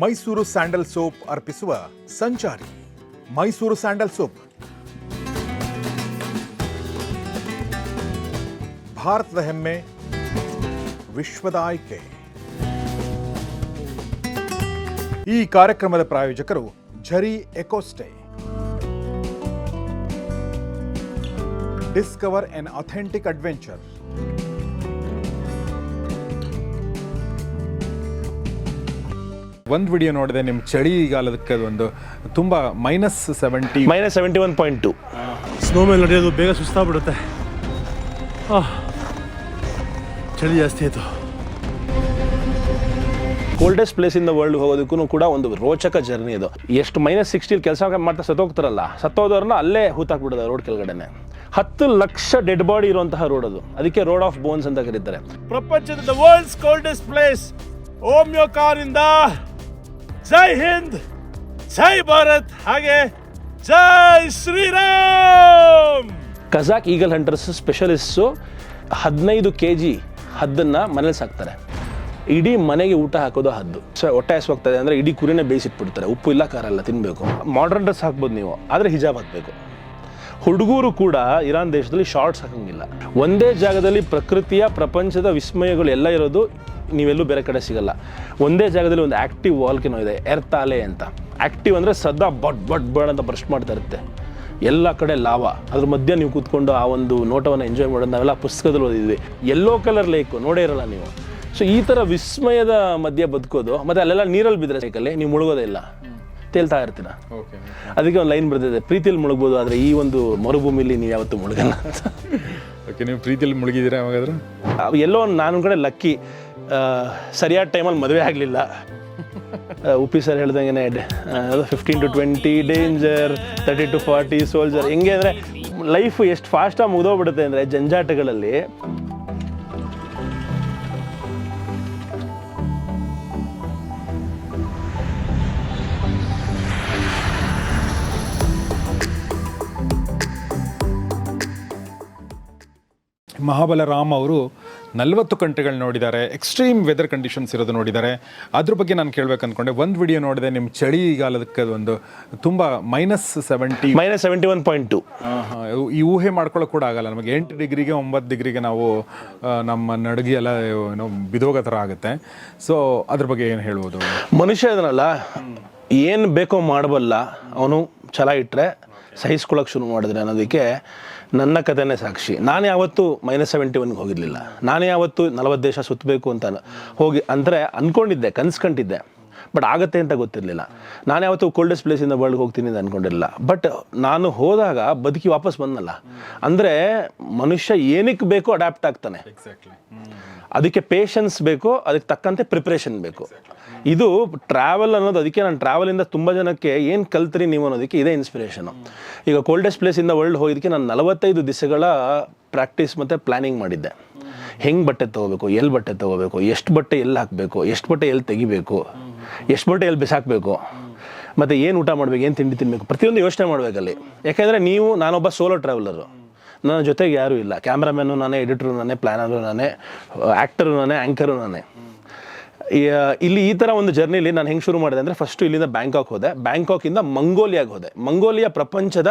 Mysuru sandal soap ಅರ್ಪಿಸುವ ಸಂಚಾರಿ. Mysuru sandal soap. ಭಾರತದ ಹೆಮ್ಮೆ, ವಿಶ್ವದ ಆಯ್ಕೆ. ಈ ಕಾರ್ಯಕ್ರಮದ ಪ್ರಾಯೋಜಕರು Jhari Ecostay. Discover an authentic adventure. ಒಂದು ವಿಡಿಯೋ ನೋಡಿದೆ ನಿಮ್ಮ ಚಳಿಗಾಲದಕ್ಕೆ ಒಂದು ತುಂಬ minus seventy minus seventy one point two snow ಮೇಲೆ ನಡೆಯೋದು ಬೇಗ ಸುಸ್ತಾಗ್ಬಿಡುತ್ತೆ. ಚಳಿ ಜಾಸ್ತಿ ಆಯಿತು. Coldest place in the world ಹೋಗೋದಕ್ಕೂ ಕೂಡ ಒಂದು ರೋಚಕ ಜರ್ನಿ ಇದು. ಎಷ್ಟು ಮೈನಸ್ ಸಿಕ್ಸ್ಟಿಲಿ ಕೆಲಸ ಮಾಡ್ತಾ ಸತ್ತೋಗ್ತಾರಲ್ಲ ಸತ್ತೋದವ್ರನ್ನ ಅಲ್ಲೇ ಹೂತಾಕ್ಬಿಡೋದು ರೋಡ್ ಕೆಳಗಡೆನೆ. ಹತ್ತು ಲಕ್ಷ ಡೆಡ್ ಬಾಡಿ ಇರುವಂತಹ ರೋಡ್ ಅದು. ಅದಕ್ಕೆ ರೋಡ್ ಆಫ್ ಬೋನ್ಸ್ ಅಂತ ಕರೀತಾರೆ. ಪ್ರಪಂಚದ ವರ್ಲ್ಡ್ಸ್ ಕೋಲ್ಡೆಸ್ಟ್ ಪ್ಲೇಸ್ ಓಮ್ಯೋ ಕಾರಿಂದ ಜೈ ಹಿಂದ್, ಜೈ ಭಾರತ್, ಹಾಗೆ ಜೈ Shriram! Kazakh eagle hunters specialist ಹದಿನೈದು ಕೆ ಜಿ ಹದ್ದನ್ನು ಮನೇಲಿ ಸಾಕ್ತಾರೆ. ಇಡೀ ಮನೆಗೆ ಊಟ ಹಾಕೋದು ಹದ್ದು. ಸೊ ಹೊಟ್ಟೆ ಹಸುವಾಗ್ತದೆ ಅಂದರೆ ಇಡೀ ಕುರಿನೇ ಬೇಯಿಸಿಟ್ಬಿಡ್ತಾರೆ. ಉಪ್ಪು ಇಲ್ಲ, ಖಾರ ಇಲ್ಲ ತಿನ್ನಬೇಕು ಮಾಡ್ರನ್ ಡ್ರೆಸ್ ಹಾಕ್ಬೋದು ನೀವು, ಆದರೆ ಹಿಜಾಬ್ ಹಾಕಬೇಕು. ಹುಡುಗರು ಕೂಡ ಇರಾನ್ ದೇಶದಲ್ಲಿ ಶಾರ್ಟ್ಸ್ ಹಾಕಂಗಿಲ್ಲ. ಒಂದೇ ಜಾಗದಲ್ಲಿ ಪ್ರಕೃತಿಯ, ಪ್ರಪಂಚದ ವಿಸ್ಮಯಗಳು ಎಲ್ಲ ಇರೋದು ನೀವೆಲ್ಲೂ ಬೇರೆ ಕಡೆ ಸಿಗಲ್ಲ. ಒಂದೇ ಜಾಗದಲ್ಲಿ ಒಂದು ಆ್ಯಕ್ಟಿವ್ ವಾಲ್ಕಿನೋ ಇದೆ ಎರ್ತಾಲೆ ಅಂತ. ಆ್ಯಕ್ಟಿವ್ ಅಂದರೆ ಸದಾ ಬಟ್ ಬಟ್ ಬಡ್ ಅಂತ ಬ್ರಷ್ ಮಾಡ್ತಾ ಇರುತ್ತೆ. ಎಲ್ಲ ಕಡೆ ಲಾವ ಅದ್ರ ಮಧ್ಯೆ ನೀವು ಕೂತ್ಕೊಂಡು ಆ ಒಂದು ನೋಟವನ್ನು ಎಂಜಾಯ್ ಮಾಡೋದು ನಾವೆಲ್ಲ ಪುಸ್ತಕದಲ್ಲಿ ಓದಿದ್ವಿ. ಎಲ್ಲೋ ಕಲರ್ ಲೇಕು ನೋಡೇ ಇರಲ್ಲ ನೀವು. ಸೊ ಈ ಥರ ವಿಸ್ಮಯದ ಮಧ್ಯೆ ಬದುಕೋದು, ಮತ್ತು ಅಲ್ಲೆಲ್ಲ ನೀರಲ್ಲಿ ಬಿದ್ದರೆ ಸೈಕಲ್ಲಿ ನೀವು ಮುಳುಗೋದೇ ಇಲ್ಲ. ತೇಲ್ತಾ ಇರ್ತೀರ? ಅದಕ್ಕೆ ಒಂದು ಲೈನ್ ಬರ್ತಿದೆ ಪ್ರೀತಿಯಲ್ಲಿ ಮುಳುಗ್ಬೋದು ಆದರೆ ಈ ಒಂದು ಮರುಭೂಮಿಲಿ ನೀವು ಯಾವತ್ತೂ ಮುಳುಗಲ್ಲ. ಅಂತ ಓಕೆ ನೀವು ಪ್ರೀತಿಯಲ್ಲಿ ಮುಳುಗಿದ್ದೀರಾ ಯಾವಾಗಾದ್ರೂ? ಎಲ್ಲೋ ಒಂದು ನಾನು ಕಡೆ ಲಕ್ಕಿ ಸರಿಯಾದ ಟೈಮಲ್ಲಿ ಮದುವೆ ಆಗಲಿಲ್ಲ. ಉಪ್ಪಿ ಸರ್ ಹೇಳ್ದಂಗೆ ಅದು fifteen to twenty danger thirty to forty soldier ಹೆಂಗೆ ಅಂದರೆ ಲೈಫ್ ಎಷ್ಟು ಫಾಸ್ಟಾಗಿ ಮುಗಿದೋಗ್ಬಿಡುತ್ತೆ ಅಂದರೆ ಜಂಜಾಟಗಳಲ್ಲಿ ಮಹಾಬಲ ರಾಮ್ ಅವರು ನಲವತ್ತು ಕಂಟ್ರಿಗಳು ನೋಡಿದ್ದಾರೆ ಎಕ್ಸ್ಟ್ರೀಮ್ ವೆದರ್ ಕಂಡೀಷನ್ಸ್ ಇರೋದು ನೋಡಿದ್ದಾರೆ. ಅದ್ರ ಬಗ್ಗೆ ನಾನು ಕೇಳ್ಬೇಕು ಅಂದ್ಕೊಂಡೆ ಒಂದು ವಿಡಿಯೋ ನೋಡಿದೆ ನಿಮ್ಮ ಚಳಿಗಾಲದಕ್ಕೆ ಒಂದು ತುಂಬ minus seventy minus seventy one point two ಈ ಊಹೆ ಮಾಡ್ಕೊಳ್ಳೋಕೆ ಕೂಡ ಆಗಲ್ಲ. ನಮಗೆ ಎಂಟು ಡಿಗ್ರಿಗೆ ಒಂಬತ್ತು ಡಿಗ್ರಿಗೆ ನಾವು ನಮ್ಮ ನಡುಗೆ ಎಲ್ಲ ಏನೋ ಬಿದೋಗೋ ಥರ ಆಗುತ್ತೆ. ಸೊ ಅದ್ರ ಬಗ್ಗೆ ಏನು ಹೇಳ್ಬೋದು? ಮನುಷ್ಯ ಇದನ್ನಲ್ಲ ಏನು ಬೇಕೋ ಮಾಡಬಲ್ಲ ಅವನು ಛಲ ಇಟ್ಟರೆ ಸಹಿಸ್ಕೊಳ್ಳೋಕೆ ಶುರು ಮಾಡಿದ್ರೆ ಅನ್ನೋದಕ್ಕೆ ನನ್ನ ಕಥೆನೇ ಸಾಕ್ಷಿ. ನಾನು ಯಾವತ್ತು ಮೈನಸ್ ಸೆವೆಂಟಿ ಒನ್ಗೆ ಹೋಗಿರಲಿಲ್ಲ. ನಾನು ಯಾವತ್ತು ನಲವತ್ತು ದೇಶ ಸುತ್ತಬೇಕು ಅಂತ ಹೋಗಿ ಅಂದರೆ ಅಂದ್ಕೊಂಡಿದ್ದೆ ಕನ್ಸ್ಕೊಂಡಿದ್ದೆ ಬಟ್ ಆಗತ್ತೆ ಅಂತ ಗೊತ್ತಿರಲಿಲ್ಲ. ನಾನು ಯಾವತ್ತೂ ಕೋಲ್ಡೆಸ್ಟ್ ಪ್ಲೇಸಿಂದ ವರ್ಲ್ಡ್ಗೆ ಹೋಗ್ತೀನಿ ಅಂತ ಅಂದ್ಕೊಂಡಿರಲಿಲ್ಲ ಬಟ್ ನಾನು ಹೋದಾಗ ಬದುಕಿ ವಾಪಸ್ ಬಂದನಲ್ಲ. ಅಂದರೆ ಮನುಷ್ಯ ಏನಕ್ಕೆ ಬೇಕೋ ಅಡ್ಯಾಪ್ಟ್ ಆಗ್ತಾನೆ. ಅದಕ್ಕೆ ಪೇಷನ್ಸ್ ಬೇಕು ಅದಕ್ಕೆ ತಕ್ಕಂತೆ ಪ್ರಿಪ್ರೇಷನ್ ಬೇಕು. ಇದು ಟ್ರಾವೆಲ್ ಅನ್ನೋದು, ಅದಕ್ಕೆ ನಾನು ಟ್ರಾವೆಲಿಂದ ತುಂಬ ಜನಕ್ಕೆ ಏನು ಕಲ್ತ್ರಿ ನೀವು ಅನ್ನೋದಕ್ಕೆ ಇದೇ ಇನ್ಸ್ಪಿರೇಷನು ಈಗ ಕೋಲ್ಡೆಸ್ಟ್ ಪ್ಲೇಸಿಂದ ವರ್ಲ್ಡ್ ಹೋಗಿದ್ದಕ್ಕೆ ನಾನು ನಲವತ್ತೈದು ದಿವಸಗಳ ಪ್ರಾಕ್ಟೀಸ್ ಮತ್ತು ಪ್ಲ್ಯಾನಿಂಗ್ ಮಾಡಿದ್ದೆ. ಹೆಂಗೆ ಬಟ್ಟೆ ತೊಗೋಬೇಕು ಎಲ್ಲಿ ಬಟ್ಟೆ ತೊಗೋಬೇಕು, ಎಷ್ಟು ಬಟ್ಟೆ ಎಲ್ಲಿ ಹಾಕಬೇಕು, ಎಷ್ಟು ಬಟ್ಟೆ ಎಲ್ಲಿ ತೆಗಿಬೇಕು, ಎಷ್ಟು ಬಟ್ಟೆ ಎಲ್ಲಿ ಬಿಸಾಕಬೇಕು, ಮತ್ತು ಏನು ಊಟ ಮಾಡಬೇಕು, ಏನು ತಿಂಡಿ ತಿನ್ನಬೇಕು ಪ್ರತಿಯೊಂದು ಯೋಚನೆ ಮಾಡಬೇಕಲ್ಲಿ. ಯಾಕೆಂದರೆ ನೀವು, ನಾನೊಬ್ಬ ಸೋಲೋ ಟ್ರಾವೆಲರು ನನ್ನ ಜೊತೆಗೆ ಯಾರೂ ಇಲ್ಲ. ಕ್ಯಾಮ್ರಾಮ್ಯಾನು ನಾನೇ ಎಡಿಟ್ರು ನಾನೇ ಪ್ಲ್ಯಾನರು ನಾನೇ ಆ್ಯಕ್ಟರು ನಾನೇ ಆ್ಯಂಕರು ನಾನೇ. ಇಲ್ಲಿ ಈ ಥರ ಒಂದು ಜರ್ನಿಲಿ ನಾನು ಹೆಂಗೆ ಶುರು ಮಾಡಿದೆ ಅಂದರೆ ಫಸ್ಟು ಇಲ್ಲಿಂದ ಬ್ಯಾಂಕಾಕ್ ಹೋದೆ. ಬ್ಯಾಂಕಾಕಿಂದ ಮಂಗೋಲಿಯಾಗೆ ಹೋದೆ. ಮಂಗೋಲಿಯಾ ಪ್ರಪಂಚದ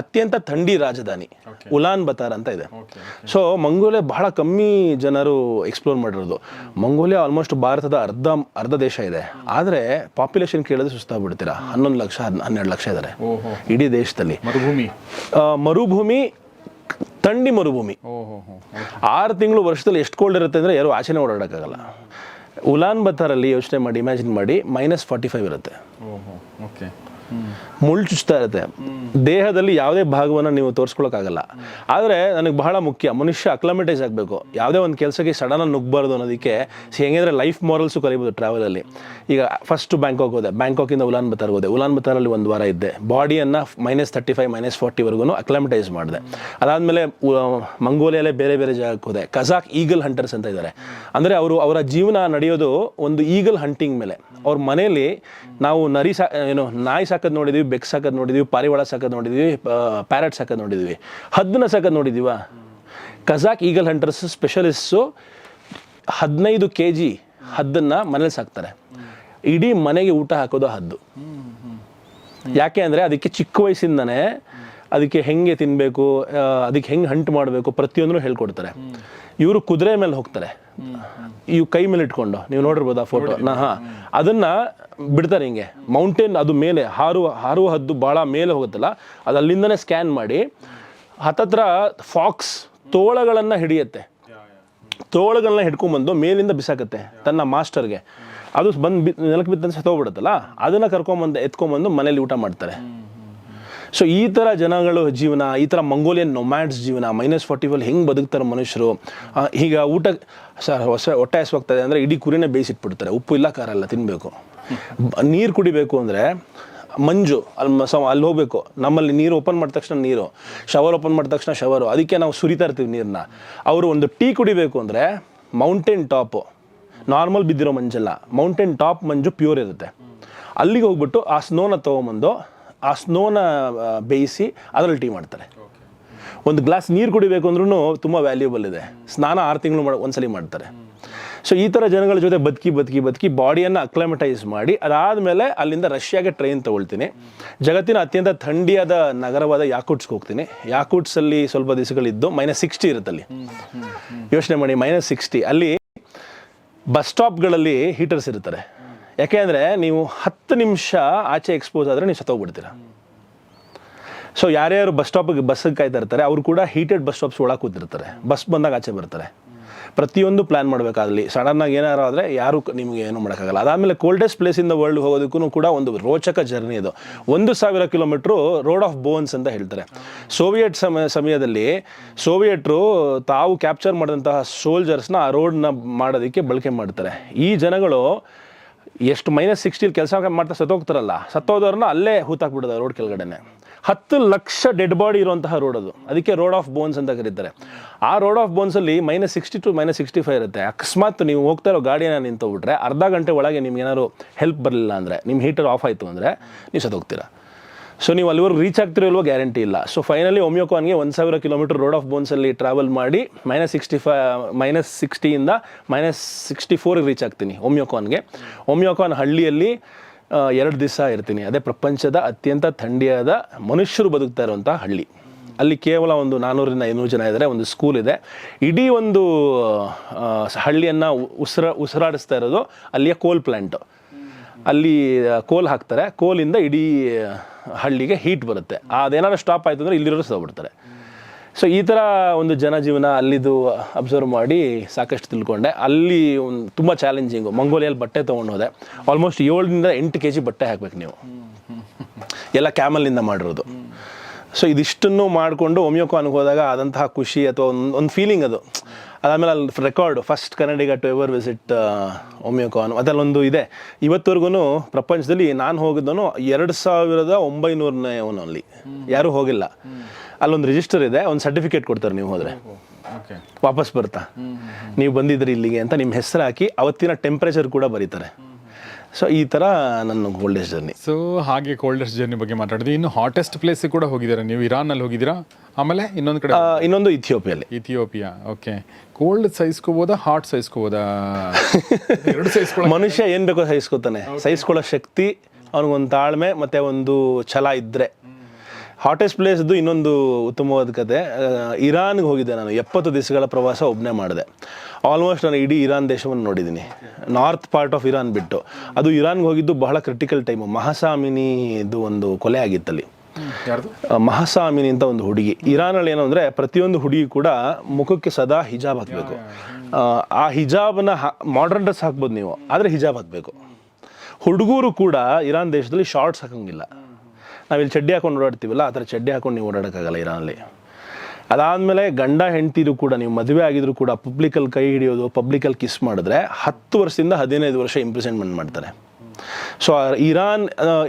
ಅತ್ಯಂತ ಥಂಡಿ ರಾಜಧಾನಿ. ಉಲಾನ್ ಬತಾರ್ ಅಂತ ಇದೆ. ಸೊ ಮಂಗೋಲಿಯಾ ಬಹಳ ಕಮ್ಮಿ ಜನರು ಎಕ್ಸ್ಪ್ಲೋರ್ ಮಾಡಿರೋದು. ಮಂಗೋಲಿಯಾ ಆಲ್ಮೋಸ್ಟ್ ಭಾರತದ ಅರ್ಧ ಅರ್ಧ ದೇಶ ಇದೆ. ಆದರೆ ಪಾಪ್ಯುಲೇಷನ್ ಕೇಳಿದ್ರೆ ಸುಸ್ತಾಗ್ಬಿಡ್ತೀರಾ? ಹನ್ನೊಂದು ಲಕ್ಷ ಹನ್ನೆರಡು ಲಕ್ಷ ಇದ್ದಾರೆ ಇಡೀ ದೇಶದಲ್ಲಿ. ಮರುಭೂಮಿ. ಮರುಭೂಮಿ ಥಂಡಿ ಮರುಭೂಮಿ. ಆರು ತಿಂಗಳು ವರ್ಷದಲ್ಲಿ ಎಷ್ಟು ಕೋಲ್ಡ್ ಇರುತ್ತೆ ಅಂದರೆ ಯಾರು ಆಚೆನೇ ಓಡಾಡೋಕ್ಕಾಗಲ್ಲ. ಉಲಾನ್ ಬತ್ತಾರಲ್ಲಿ ಯೋಚನೆ ಮಾಡಿ ಇಮ್ಯಾಜಿನ್ ಮಾಡಿ ಮೈನಸ್ ಫಾರ್ಟಿ ಫೈವ್ ಇರುತ್ತೆ ಓಕೆ ಮುಳ್ಳು ಚುಚ್ತಾ ಇರುತ್ತೆ. ದೇಹದಲ್ಲಿ ಯಾವುದೇ ಭಾಗವನ್ನು ನೀವು ತೋರಿಸ್ಕೊಳಕ್ಕಾಗಲ್ಲ. ಆದರೆ ನನಗೆ ಬಹಳ ಮುಖ್ಯ, ಮನುಷ್ಯ ಅಕ್ಲಮೆಟೈಸ್ ಆಗಬೇಕು. ಯಾವುದೇ ಒಂದು ಕೆಲಸಕ್ಕೆ ಸಡನ್ ನುಗ್ಗಬಾರ್ದು ಅನ್ನೋದಕ್ಕೆ ಹೆಂಗಿದ್ರೆ ಲೈಫ್ ಮಾರಲ್ಸು ಕಲಿಬೋದು ಟ್ರಾವೆಲಲ್ಲಿ ಈಗ ಫಸ್ಟ್ ಬ್ಯಾಂಕಾಕ್ ಹೋದೆ. ಬ್ಯಾಂಕಾಕಿಂದ ಉಲಾನ್ ಬತಾರ್ ಹೋದೆ. ಉಲಾನ್ ಬತಾರಲ್ಲಿ ಒಂದು ವಾರ ಇದ್ದೆ. ಬಾಡಿಯನ್ನು ಮೈನಸ್ ತರ್ಟಿ ಫೈವ್ ಮೈನಸ್ ಫಾರ್ಟಿವರೆಗೂ ಅಕ್ಲಮೆಟೈಸ್ ಮಾಡಿದೆ. ಅದಾದಮೇಲೆ ಮಂಗೋಲಿಯಲ್ಲೇ ಬೇರೆ ಬೇರೆ ಜಾಗಕ್ಕೆ ಹೋದೆ. ಕಜಾಕ್ ಈಗಲ್ ಹಂಟರ್ಸ್ ಅಂತ ಇದ್ದಾರೆ ಅಂದರೆ ಅವರು ಅವರ ಜೀವನ ನಡೆಯೋದು ಒಂದು ಈಗಲ್ ಹಂಟಿಂಗ್ ಮೇಲೆ. ಅವ್ರ ಮನೆಯಲ್ಲಿ ನಾವು ನರಿ ಸಾ ಏನು ನಾಯಿ ಸಾಕೋದು ನೋಡಿದ್ವಿ, ಬೆಕ್ ಸಾಕೋದು ನೋಡಿದ್ವಿ, ಪಾರಿವಾಳ ಸಾಕೋದು ನೋಡಿದ್ವಿ ಪ್ಯಾರೆಟ್ ಸಾಕೋದು ನೋಡಿದ್ವಿ. ಹದ್ದನ್ನ ಸಾಕೋದು ನೋಡಿದ್ದೀವಾ ಕಜಾಕ್ ಈಗಲ್ ಹಂಟರ್ಸ್ ಸ್ಪೆಷಲಿಸ್ಟು ಹದಿನೈದು ಕೆ ಜಿ ಹದ್ದನ್ನು ಮನೇಲಿ ಸಾಕ್ತಾರೆ. ಇಡೀ ಮನೆಗೆ ಊಟ ಹಾಕೋದು ಹದ್ದು. ಯಾಕೆ ಅಂದರೆ ಅದಕ್ಕೆ ಚಿಕ್ಕ ವಯಸ್ಸಿಂದನೇ ಅದಕ್ಕೆ ಹೆಂಗೆ ತಿನ್ನಬೇಕು ಅದಕ್ಕೆ ಹೆಂಗೆ ಹಂಟ್ ಮಾಡಬೇಕು ಪ್ರತಿಯೊಂದನ್ನು ಹೇಳ್ಕೊಡ್ತಾರೆ. ಇವರು ಕುದುರೆ ಮೇಲೆ ಹೋಗ್ತಾರೆ. ಇವು ಕೈ ಮೇಲೆ ಇಟ್ಕೊಂಡು. ನೀವು ನೋಡಿರ್ಬೋದು ಆ ಫೋಟೋ ನಾ ಹಾ. ಅದನ್ನ ಬಿಡ್ತಾರೆ ಹಿಂಗೆ. ಮೌಂಟೇನ್ ಅದು ಮೇಲೆ ಹಾರುವ ಹಾರುವ ಹದ್ದು ಭಾಳ ಮೇಲೆ ಹೋಗುತ್ತಲ್ಲ ಅದು ಅಲ್ಲಿಂದನೇ ಸ್ಕ್ಯಾನ್ ಮಾಡಿ ಹತ್ತತ್ರ ಫಾಕ್ಸ್ ತೋಳಗಳನ್ನು ಹಿಡಿಯುತ್ತೆ. ತೋಳಗಳನ್ನ ಹಿಡ್ಕೊಂಬಂದು ಮೇಲಿಂದ ಬಿಸಾಕತ್ತೆ ತನ್ನ ಮಾಸ್ಟರ್ಗೆ. ಅದು ಬಂದು ಬಿ ನೆಲಕ್ಕೆ ಬಿದ್ದಂತ ಸತ್ತೋಗ್ಬಿಡುತ್ತಲ್ಲ ಅದನ್ನು ಕರ್ಕೊಂಬಂದು ಎತ್ಕೊಂಬಂದು ಮನೇಲಿ ಊಟ ಮಾಡ್ತಾರೆ. ಸೊ ಈ ಥರ ಜನಗಳು ಜೀವನ, ಈ ಥರ ಮಂಗೋಲಿಯನ್ ನೊಮ್ಯಾಡ್ಸ್ ಜೀವನ ಮೈನಸ್ ಫಾರ್ಟಿ ಫೈಲ್ ಹೆಂಗೆ ಬದುಕ್ತಾರೆ ಮನುಷ್ಯರು? ಈಗ ಊಟ, ಸರ್, ಹೊಸ, ಹೊಟ್ಟೆ ಹಸುವಾಗ್ತದೆ ಅಂದರೆ ಇಡೀ ಕುರಿನೇ ಬೇಯಿಸಿಟ್ಬಿಡ್ತಾರೆ. ಉಪ್ಪು ಇಲ್ಲ, ಖಾರ ಇಲ್ಲ ತಿನ್ನಬೇಕು ನೀರು ಕುಡಿಬೇಕು ಅಂದರೆ ಮಂಜು ಅಲ್ಲಿ ಮಸ ಅಲ್ಲಿ ಹೋಗಬೇಕು. ನಮ್ಮಲ್ಲಿ ನೀರು ಓಪನ್ ಮಾಡಿದ ತಕ್ಷಣ ನೀರು ಶವರ್ ಓಪನ್ ಮಾಡಿದ ತಕ್ಷಣ ಶವರು ಅದಕ್ಕೆ ನಾವು ಸುರಿತಾ ಇರ್ತೀವಿ ನೀರನ್ನ ಅವರು ಒಂದು ಟೀ ಕುಡಿಬೇಕು ಅಂದರೆ ಮೌಂಟೇನ್ ಟಾಪು ನಾರ್ಮಲ್ ಬಿದ್ದಿರೋ ಮಂಜಲ್ಲ ಮೌಂಟೇನ್ ಟಾಪ್ ಮಂಜು ಪ್ಯೂರ್ ಇರುತ್ತೆ. ಅಲ್ಲಿಗೆ ಹೋಗ್ಬಿಟ್ಟು ಆ ಸ್ನೋನ ತೊಗೊಂಬಂದು ಆ ಸ್ನೋನ ಬೇಯಿಸಿ ಅದರಲ್ಲಿ ಟೀ ಮಾಡ್ತಾರೆ. ಒಂದು ಗ್ಲಾಸ್ ನೀರು ಕುಡಿಬೇಕು ಅಂದ್ರೂ ತುಂಬ ವ್ಯಾಲ್ಯೂಬಲ್ ಇದೆ. ಸ್ನಾನ ಆರು ತಿಂಗಳು ಮಾಡಿ, ಒಂದ್ಸಲಿ ಮಾಡ್ತಾರೆ. ಸೊ ಈ ಥರ ಜನಗಳ ಜೊತೆ ಬದುಕಿ ಬದುಕಿ ಬದುಕಿ ಬಾಡಿಯನ್ನು ಅಕ್ಲಮಟೈಸ್ ಮಾಡಿ, ಅದಾದಮೇಲೆ ಅಲ್ಲಿಂದ ರಷ್ಯಾಗೆ ಟ್ರೈನ್ ತಗೊಳ್ತೀನಿ. ಜಗತ್ತಿನ ಅತ್ಯಂತ ಥಂಡಿಯಾದ ನಗರವಾದ ಯಾಕೂಟ್ಸ್ಗೆ ಹೋಗ್ತೀನಿ. ಯಾಕೂಟ್ಸಲ್ಲಿ ಸ್ವಲ್ಪ ದಿವಸಗಳಿದ್ದು ಮೈನಸ್ ಸಿಕ್ಸ್ಟಿ ಇರುತ್ತೆ ಅಲ್ಲಿ ಯೋಚನೆ ಮಾಡಿ ಮೈನಸ್ ಸಿಕ್ಸ್ಟಿ ಅಲ್ಲಿ ಬಸ್ ಸ್ಟಾಪ್ಗಳಲ್ಲಿ ಹೀಟರ್ಸ್ ಇರ್ತಾರೆ ಯಾಕೆ ಅಂದರೆ ನೀವು ಹತ್ತು ನಿಮಿಷ ಆಚೆ ಎಕ್ಸ್ಪೋಸ್ ಆದರೆ ನೀವು ಸತ್ತೋಗ್ಬಿಡ್ತೀರ. ಸೊ ಯಾರ್ಯಾರು ಬಸ್ ಸ್ಟಾಪಿಗೆ ಬಸ್ಸಿಗೆ ಕಾಯ್ತಾ ಇರ್ತಾರೆ, ಅವರು ಕೂಡ ಹೀಟೆಡ್ ಬಸ್ ಸ್ಟಾಪ್ಸ್ ಒಳಗೆ ಕೂತಿರ್ತಾರೆ. ಬಸ್ ಬಂದಾಗ ಆಚೆ ಬರ್ತಾರೆ. ಪ್ರತಿಯೊಂದು ಪ್ಲ್ಯಾನ್ ಮಾಡಬೇಕಾಗಲಿ ಸಡನ್ನಾಗಿ ಏನಾರು ಆದರೆ ಯಾರು ನಿಮಗೆ ಏನು ಮಾಡೋಕ್ಕಾಗಲ್ಲ. ಅದಾದಮೇಲೆ ಕೋಲ್ಡೆಸ್ಟ್ ಪ್ಲೇಸಿಂದ ವರ್ಲ್ಡ್ ಹೋಗೋದಕ್ಕೂ ಕೂಡ ಒಂದು ರೋಚಕ ಜರ್ನಿ ಅದು ಒಂದು ಸಾವಿರ ಕಿಲೋಮೀಟ್ರು ರೋಡ್ ಆಫ್ ಬೋನ್ಸ್ ಅಂತ ಹೇಳ್ತಾರೆ. ಸೋವಿಯೆಟ್ ಸಮ ಸಮಯದಲ್ಲಿ ಸೋವಿಯೆಟ್ರು ತಾವು ಕ್ಯಾಪ್ಚರ್ ಮಾಡಿದಂತಹ ಸೋಲ್ಜರ್ಸ್ನ ಆ ರೋಡ್ನ ಮಾಡೋದಕ್ಕೆ ಬಳಕೆ ಮಾಡ್ತಾರೆ. ಈ ಜನಗಳು ಎಷ್ಟು ಮೈನಸ್ ಸಿಕ್ಸ್ಟಿಲಿ ಕೆಲಸ ಮಾಡ್ತಾ ಸತ್ತೋಗ್ತಾರಲ್ಲ, ಸತ್ತೋದವ್ರನ್ನ ಅಲ್ಲೇ ಹೂತಾಕ್ಬಿಡೋದು ರೋಡ್ ಕೆಳಗಡೆನೆ. ಹತ್ತು ಲಕ್ಷ ಡೆಡ್ ಬಾಡಿ ಇರುವಂತಹ ರೋಡ್ ಅದು. ಅದಕ್ಕೆ ರೋಡ್ ಆಫ್ ಬೋನ್ಸ್ ಅಂತ ಕರೀತಾರೆ. ಆ road of ಬೋನ್ಸಲ್ಲಿ minus sixty to minus sixty five ಇರುತ್ತೆ. ಅಕಸ್ಮಾತ್ ನೀವು ಹೋಗ್ತಾ ಇರೋ ಗಾಡಿನ ನಿಂತೋಗ್ಬಿಟ್ರೆ ಅರ್ಧ ಗಂಟೆ ಒಳಗೆ ನಿಮ್ಗೆ ಏನಾದ್ರು ಹೆಲ್ಪ್ ಬರಲಿಲ್ಲ ಅಂದರೆ ನಿಮ್ಮ ಹೀಟರ್ ಆಫ್ ಆಯಿತು ಅಂದರೆ, ನೀವು ಸತ್ತೋಗ್ತೀರಾ. ಸೊ ನೀವು ಅಲ್ಲಿವರೆಗೂ ರೀಚ್ ಆಗ್ತಿರೋಲ್ವ ಗ್ಯಾರಂಟಿ ಇಲ್ಲ. ಸೊ ಫೈನಲಿ ಒಮ್ಯೋಕಾನ್ಗೆ ಒಂದು ಸಾವಿರ ಕಿಲೋಮೀಟರ್ ರೋಡ್ ಆಫ್ ಬೋನ್ಸಲ್ಲಿ ಟ್ರಾವೆಲ್ ಮಾಡಿ ಮೈನಸ್ ಸಿಕ್ಸ್ಟಿ ಫೈ ಮೈನಸ್ ಸಿಕ್ಸ್ಟಿಯಿಂದ ಮೈನಸ್ ಸಿಕ್ಸ್ಟಿ ಫೋರ್ಗೆ ರೀಚ್ ಆಗ್ತೀನಿ ಒಮ್ಯೋಕಾನ್ಗೆ. ಒಮ್ಯೋಕಾನ್ ಹಳ್ಳಿಯಲ್ಲಿ ಎರಡು ದಿವಸ ಇರ್ತೀನಿ. ಅದೇ ಪ್ರಪಂಚದ ಅತ್ಯಂತ ಥಂಡಿಯಾದ ಮನುಷ್ಯರು ಬದುಕ್ತಾ ಇರುವಂಥ ಹಳ್ಳಿ. ಅಲ್ಲಿ ಕೇವಲ ಒಂದು ನಾನ್ನೂರಿಂದ ಐನೂರು ಜನ ಇದ್ದಾರೆ, ಒಂದು ಸ್ಕೂಲ್ ಇದೆ. ಇಡೀ ಒಂದು ಹಳ್ಳಿಯನ್ನು ಉಸಿರ, ಉಸಿರಾಡಿಸ್ತಾ ಇರೋದು ಅಲ್ಲಿಯ ಕೋಲ್ ಪ್ಲ್ಯಾಂಟು ಅಲ್ಲಿ ಕೋಲ್ ಹಾಕ್ತಾರೆ. ಕೋಲಿಂದ ಇಡೀ ಹಳ್ಳಿಗೆ ಹೀಟ್ ಬರುತ್ತೆ. ಅದೇನಾದ್ರು ಸ್ಟಾಪ್ ಆಯಿತು ಅಂದರೆ ಇಲ್ಲಿರೋರು ಸೋಗ್ಬಿಡ್ತಾರೆ ಸೊ ಈ ಥರ ಒಂದು ಜನಜೀವನ ಅಲ್ಲಿದು ಅಬ್ಸರ್ವ್ ಮಾಡಿ ಸಾಕಷ್ಟು ತಿಳ್ಕೊಂಡೆ. ಅಲ್ಲಿ ಒಂದು ತುಂಬ ಚಾಲೆಂಜಿಂಗು ಮಂಗೋಲಿಯಲ್ಲಿ ಬಟ್ಟೆ ತೊಗೊಂಡು ಹೋದೆ ಆಲ್ಮೋಸ್ಟ್ ಏಳರಿಂದ ಎಂಟು ಕೆ ಜಿ ಬಟ್ಟೆ ಹಾಕ್ಬೇಕು ನೀವು. ಎಲ್ಲ ಕ್ಯಾಮಲಿಂದ ಮಾಡಿರೋದು. ಸೊ ಇದಿಷ್ಟನ್ನು ಮಾಡಿಕೊಂಡು ಒಮ್ಯೋಕಾನ್ಗೆ ಹೋದಾಗ ಆದಂತಹ ಖುಷಿ ಅಥವಾ ಒಂದು ಒಂದು ಫೀಲಿಂಗ್ ಅದು. ಅದಾದಮೇಲೆ ಅಲ್ಲಿ record first Kannadiga to ever visit Oymyakon ಅದಲ್ಲೊಂದು ಇದೆ. ಇವತ್ತವರೆಗೂ ಪ್ರಪಂಚದಲ್ಲಿ ನಾನು ಹೋಗಿದ್ದನು ಎರಡು ಸಾವಿರದ ಒಂಬೈನೂರನೇ ಅವನು ಅಲ್ಲಿ. ಯಾರೂ ಹೋಗಿಲ್ಲ. ಅಲ್ಲೊಂದು ರಿಜಿಸ್ಟರ್ ಇದೆ. ಒಂದು ಸರ್ಟಿಫಿಕೇಟ್ ಕೊಡ್ತಾರೆ ನೀವು ಹೋದರೆ. ಓಕೆ. ವಾಪಸ್ ಬರ್ತಾ. ನೀವು ಬಂದಿದ್ರಿ ಇಲ್ಲಿಗೆ ಅಂತ ನಿಮ್ಮ ಹೆಸರು ಹಾಕಿ ಅವತ್ತಿನ ಟೆಂಪ್ರೇಚರ್ ಕೂಡ ಬರೀತಾರೆ. ಸೊ ಈ ಥರ ನನ್ನ ಗೋಲ್ಡೆಸ್ಟ್ ಜರ್ನಿ ಸೊ ಹಾಗೆ ಕೋಲ್ಡೆಸ್ಟ್ ಜರ್ನಿ ಬಗ್ಗೆ ಮಾತಾಡಿದ್ವಿ. ಇನ್ನು ಹಾಟೆಸ್ಟ್ ಪ್ಲೇಸ್ ಕೂಡ ಹೋಗಿದ್ದೀರಾ ನೀವು? ಇರಾನಲ್ಲಿ ಹೋಗಿದ್ದೀರಾ? ಆಮೇಲೆ ಇನ್ನೊಂದು ಕಡೆ ಇನ್ನೊಂದು ಇಥಿಯೋಪಿಯಲ್ಲಿ ಇಥಿಯೋಪಿಯಾ ಓಕೆ ಕೋಲ್ಡ್ ಸಹಿಸ್ಕೋಬೋದಾ ಹಾಟ್ ಸಹಿಸ್ಕೋಬೋದಾ ಎರಡು ಸಹಿಸ್ಕೊಳ್ಳೋ ಮನುಷ್ಯ ಏನು ಬೇಕೋ ಸಹಿಸ್ಕೋತಾನೆ ಸಹಿಸ್ಕೊಳ್ಳೋ ಶಕ್ತಿ ಅವನಿಗೊಂದು ತಾಳ್ಮೆ ಮತ್ತು ಒಂದು ಛಲ ಇದ್ದರೆ ಹಾಟೆಸ್ಟ್ ಪ್ಲೇಸ್ದು ಇನ್ನೊಂದು ಉತ್ತಮವಾದ ಕತೆ ಇರಾನ್ಗೆ ಹೋಗಿದ್ದೆ ನಾನು. ಎಪ್ಪತ್ತು ದಿವಸಗಳ ಪ್ರವಾಸ ಒಬ್ಬನೇ ಮಾಡಿದೆ. ಆಲ್ಮೋಸ್ಟ್ ನಾನು ಇಡೀ ಇರಾನ್ ದೇಶವನ್ನು ನೋಡಿದ್ದೀನಿ. ನಾರ್ತ್ ಪಾರ್ಟ್ ಆಫ್ ಇರಾನ್ ಬಿಟ್ಟು. ಅದು ಇರಾನ್ಗೆ ಹೋಗಿದ್ದು ಬಹಳ ಕ್ರಿಟಿಕಲ್ ಟೈಮು ಮಹಾಸಾಮಿನಿದು ಒಂದು ಕೊಲೆ ಆಗಿತ್ತಲ್ಲಿ. ಮಹಾಸಾಮಿನಿ ಅಂತ ಒಂದು ಹುಡುಗಿ. ಇರಾನಲ್ಲಿ ಏನು ಅಂದರೆ ಪ್ರತಿಯೊಂದು ಹುಡುಗಿ ಕೂಡ ಮುಖಕ್ಕೆ ಸದಾ ಹಿಜಾಬ್ ಹಾಕಬೇಕು. ಆ ಹಿಜಾಬ್ನ ಮಾಡರ್ನ್ ಡ್ರೆಸ್ ಹಾಕ್ಬೋದು ನೀವು. ಆದರೆ ಹಿಜಾಬ್ ಹಾಕಬೇಕು. ಹುಡುಗರು ಕೂಡ ಇರಾನ್ ದೇಶದಲ್ಲಿ ಶಾರ್ಟ್ಸ್ ಹಾಕಂಗಿಲ್ಲ. ನಾವಿಲ್ಲಿ ಚಡ್ಡಿ ಹಾಕೊಂಡು ಓಡಾಡ್ತೀವಲ್ಲ ಆ ಥರ ಚಡ್ಡಿ ಹಾಕೊಂಡು ನೀವು ಓಡಾಡೋಕ್ಕಾಗಲ್ಲ ಇರಾನಲ್ಲಿ ಅದಾದಮೇಲೆ ಗಂಡ ಹೆಂಡ್ತಿರು ಕೂಡ ನೀವು ಮದುವೆ ಆಗಿದ್ರು ಕೂಡ ಪಬ್ಲಿಕಲ್ಲಿ ಕೈ ಹಿಡಿಯೋದು ಪಬ್ಲಿಕಲ್ಲಿ ಕಿಸ್ ಮಾಡಿದ್ರೆ ಹತ್ತು ವರ್ಷದಿಂದ ಹದಿನೈದು ವರ್ಷ ಇಂಪ್ರೆಸೆಂಟ್ಮೆಂಟ್ ಮಾಡ್ತಾರೆ. ಸೊ ಇರಾನ್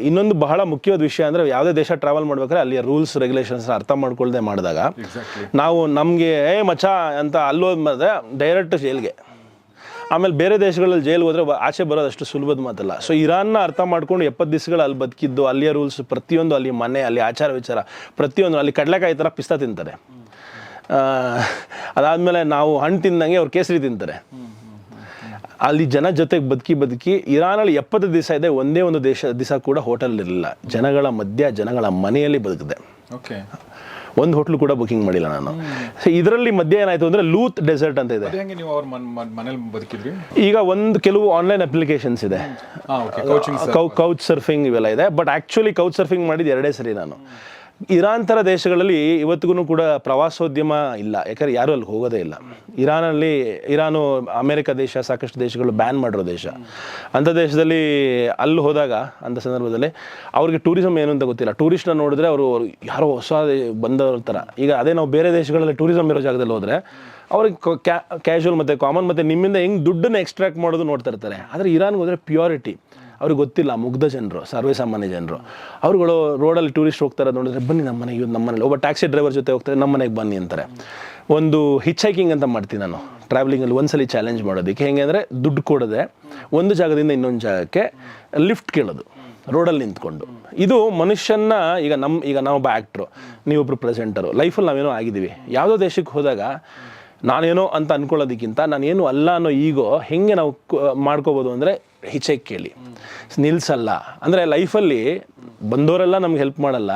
ಇನ್ನೊಂದು ಬಹಳ ಮುಖ್ಯವಾದ ವಿಷಯ ಅಂದರೆ ಯಾವುದೇ ದೇಶ ಟ್ರಾವೆಲ್ ಮಾಡ್ಬೇಕಾದ್ರೆ ಅಲ್ಲಿಯ ರೂಲ್ಸ್ ರೆಗ್ಯುಲೇಷನ್ಸ್ ಅರ್ಥ ಮಾಡ್ಕೊಳ್ದೆ ಮಾಡಿದಾಗ ನಾವು ನಮಗೆ ಏ ಮಚ ಅಂತ ಅಲ್ಲೋದ್ಮೇಲೆ ಡೈರೆಕ್ಟ್ ಜೈಲ್ಗೆ ಆಮೇಲೆ ಬೇರೆ ದೇಶಗಳಲ್ಲಿ ಜೈಲ್ ಹೋದ್ರೆ ಆಚೆ ಬರೋದಷ್ಟು ಸುಲಭದ ಮಾತಲ್ಲ. ಸೊ ಇರಾನ್ನ ಅರ್ಥ ಮಾಡ್ಕೊಂಡು ಎಪ್ಪತ್ತು ದಿವಸಗಳು ಅಲ್ಲಿ ಬದುಕಿದ್ದು, ಅಲ್ಲಿಯ ರೂಲ್ಸ್ ಪ್ರತಿಯೊಂದು ಅಲ್ಲಿ ಮನೆ, ಅಲ್ಲಿ ಆಚಾರ ವಿಚಾರ, ಪ್ರತಿಯೊಂದು ಅಲ್ಲಿ ಕಡಲೆಕಾಯಿ ಥರ ಪಿಸ್ತಾ ತಿಂತಾರೆ. ಅದಾದಮೇಲೆ ನಾವು ಹಣ್ಣು ತಿಂದಂಗೆ ಅವ್ರು ಕೇಸರಿ ತಿಂತಾರೆ. ಅಲ್ಲಿ ಜನ ಜೊತೆಗೆ ಬದುಕಿ ಬದುಕಿ, ಇರಾನಲ್ಲಿ ಎಪ್ಪತ್ತು ದಿವಸ ಇದೆ, ಒಂದೇ ಒಂದು ದೇಶ, ದಿವಸ ಕೂಡ ಹೋಟೆಲ್ ಇರಲಿಲ್ಲ. ಜನಗಳ ಮಧ್ಯ, ಜನಗಳ ಮನೆಯಲ್ಲಿ ಬದುಕಿದೆ. ಓಕೆ ಒಂದು ಹೋಟ್ಲು ಕೂಡ ಬುಕಿಂಗ್ ಮಾಡಿಲ್ಲ ನಾನು. ಸೊ ಇದರಲ್ಲಿ ಮಧ್ಯೆ ಏನಾಯ್ತು ಅಂದ್ರೆ ಲೂತ್ ಡೆಸರ್ಟ್ ಅಂತ ಇದೆ. ಅದು ಹೆಂಗೆ ನೀವು ಅವ್ರ ಮನೇಲಿ ಬದುಕಿದ್ರಿ? ಈಗ ಒಂದು ಕೆಲವು ಆನ್ಲೈನ್ ಅಪ್ಲಿಕೇಶನ್ಸ್ ಇದೆ. ಕೌಚ್ ಸರ್ಫಿಂಗ್ ಇವೆಲ್ಲ ಇದೆ. ಬಟ್ ಆ್ಯಕ್ಚುಲಿ ಕೌಚ್ ಸರ್ಫಿಂಗ್ ಮಾಡಿದ ಎರಡೇ ಸರಿ ನಾನು. ಇರಾನ್ ಥರ ದೇಶಗಳಲ್ಲಿ ಇವತ್ತಿಗೂ ಕೂಡ ಪ್ರವಾಸೋದ್ಯಮ ಇಲ್ಲ. ಯಾಕಂದ್ರೆ ಯಾರೂ ಅಲ್ಲಿ ಹೋಗೋದೇ ಇಲ್ಲ. ಇರಾನಲ್ಲಿ ಇರಾನು, ಅಮೇರಿಕಾ ದೇಶ ಸಾಕಷ್ಟು ದೇಶಗಳು ಬ್ಯಾನ್ ಮಾಡಿರೋ ದೇಶ. ಅಂಥ ದೇಶದಲ್ಲಿ ಅಲ್ಲಿ ಹೋದಾಗ, ಅಂಥ ಸಂದರ್ಭದಲ್ಲಿ ಅವ್ರಿಗೆ ಟೂರಿಸಮ್ ಏನು ಅಂತ ಗೊತ್ತಿಲ್ಲ. ಟೂರಿಸ್ಟ್ನ ನೋಡಿದ್ರೆ ಅವರು ಯಾರೋ ಹೊಸ ಬಂದವ್ರ ಥರ ಈಗ ಅದೇ ನಾವು ಬೇರೆ ದೇಶಗಳಲ್ಲಿ ಟೂರಿಸಮ್ ಇರೋ ಜಾಗದಲ್ಲಿ ಹೋದರೆ ಅವ್ರಿಗೆ ಕ್ಯಾಶುವಲ್ ಮತ್ತು ಕಾಮನ್ ಮತ್ತು ನಿಮ್ಮಿಂದ ಹೆಂಗೆ ದುಡ್ಡನ್ನು ಎಕ್ಸ್ಟ್ರಾಕ್ಟ್ ಮಾಡೋದು ನೋಡ್ತಾ ಇರ್ತಾರೆ. ಆದರೆ ಇರಾನ್ಗೆ ಹೋದರೆ ಪ್ಯೂರಿಟಿ ಅವ್ರಿಗೆ ಗೊತ್ತಿಲ್ಲ, ಮುಗ್ಧ ಜನರು, ಸರ್ವೇ ಸಾಮಾನ್ಯ ಜನರು. ಅವ್ರುಗಳು ರೋಡಲ್ಲಿ ಟೂರಿಸ್ಟ್ ಹೋಗ್ತಾರೆ ನೋಡಿದ್ರೆ, ಬನ್ನಿ ನಮ್ಮ ಮನೆಗೆ ನಮ್ಮ ಮನೇಲಿ ಒಬ್ಬ ಟ್ಯಾಕ್ಸಿ ಡ್ರೈವರ್ ಜೊತೆ ಹೋಗ್ತಾರೆ, ನಮ್ಮ ಮನೆಗೆ ಬನ್ನಿ ಅಂತಾರೆ. ಒಂದು ಹಿಚ್ ಹೈಕಿಂಗ್ ಅಂತ ಮಾಡ್ತೀನಿ ನಾನು ಟ್ರಾವೆಲಿಂಗಲ್ಲಿ ಒಂದ್ಸಲಿ ಚಾಲೆಂಜ್ ಮಾಡೋದಕ್ಕೆ. ಹೆಂಗೆ ಅಂದರೆ, ದುಡ್ಡು ಕೊಡದೆ, ಒಂದು ಜಾಗದಿಂದ ಇನ್ನೊಂದು ಜಾಗಕ್ಕೆ ಲಿಫ್ಟ್ ಕೇಳೋದು ರೋಡಲ್ಲಿ ನಿಂತ್ಕೊಂಡು. ಇದು ಮನುಷ್ಯನ ಈಗ ನಮ್ಮ ಈಗ ನಾವೊಬ್ಬ ಆ್ಯಕ್ಟ್ರು ನೀವೊಬ್ರು ಪ್ರೆಸೆಂಟರು ಲೈಫಲ್ಲಿ ನಾವೇನೋ ಆಗಿದ್ದೀವಿ. ಯಾವುದೋ ದೇಶಕ್ಕೆ ಹೋದಾಗ, ನಾನೇನೋ ಅಂತ ಅನ್ಕೊಳ್ಳೋದಕ್ಕಿಂತ ನಾನೇನು ಅಲ್ಲ ಅನ್ನೋ ಈಗೋ ಹೆಂಗೆ ನಾವು ಮಾಡ್ಕೋಬೋದು ಅಂದರೆ ಹಿಚೆಕ್ ಕೇಳಿ ನಿಲ್ಸಲ್ಲ. ಅಂದರೆ ಲೈಫಲ್ಲಿ ಬಂದವರೆಲ್ಲ ನಮ್ಗೆ ಹೆಲ್ಪ್ ಮಾಡಲ್ಲ.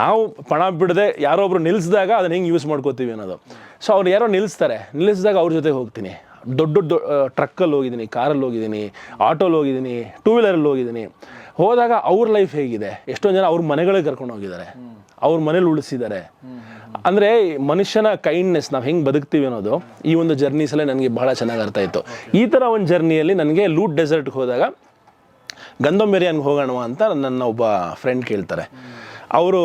ನಾವು ಪಣ ಬಿಡದೆ ಯಾರೋ ಒಬ್ರು ನಿಲ್ಲಿಸಿದಾಗ ಅದನ್ನ ಹೆಂಗೆ ಯೂಸ್ ಮಾಡ್ಕೋತೀವಿ ಅನ್ನೋದು. ಸೊ ಅವ್ರು ಯಾರೋ ನಿಲ್ಲಿಸ್ತಾರೆ ನಿಲ್ಲಿಸಿದಾಗ ಅವ್ರ ಜೊತೆ ಹೋಗ್ತೀನಿ. ದೊಡ್ಡ ದೊಡ್ಡ ಟ್ರಕ್ಕಲ್ಲಿ ಹೋಗಿದ್ದೀನಿ, ಕಾರಲ್ಲಿ ಹೋಗಿದ್ದೀನಿ, ಆಟೋಲ್ಲಿ ಹೋಗಿದ್ದೀನಿ ಟೂ ವೀಲರಲ್ಲಿ ಹೋಗಿದ್ದೀನಿ. ಹೋದಾಗ ಅವ್ರ ಲೈಫ್ ಹೇಗಿದೆ? ಎಷ್ಟೊಂದು ಜನ ಅವ್ರ ಮನೆಗಳಿಗೆ ಕರ್ಕೊಂಡು ಹೋಗಿದ್ದಾರೆ. ಅವ್ರ ಮನೇಲಿ ಉಳಿಸಿದ್ದಾರೆ ಅಂದರೆ ಮನುಷ್ಯನ ಕೈಂಡ್ನೆಸ್ ನಾವು ಹೆಂಗೆ ಬದುಕ್ತೀವಿ ಅನ್ನೋದು ಈ ಒಂದು ಜರ್ನೀಸಲ್ಲೇ ನನಗೆ ಬಹಳ ಚೆನ್ನಾಗಿ ಅರ್ಥ ಆಯಿತು. ಈ ಥರ ಒಂದು ಜರ್ನಿಯಲ್ಲಿ ನನಗೆ ಲೂಟ್ ಡೆಸರ್ಟ್ಗೆ ಹೋದಾಗ ಗಂಧಂಬೆರಿಯನ್ಗೆ ಹೋಗೋಣ ಅಂತ ನನ್ನ ಒಬ್ಬ ಫ್ರೆಂಡ್ ಕೇಳ್ತಾರೆ. ಅವರು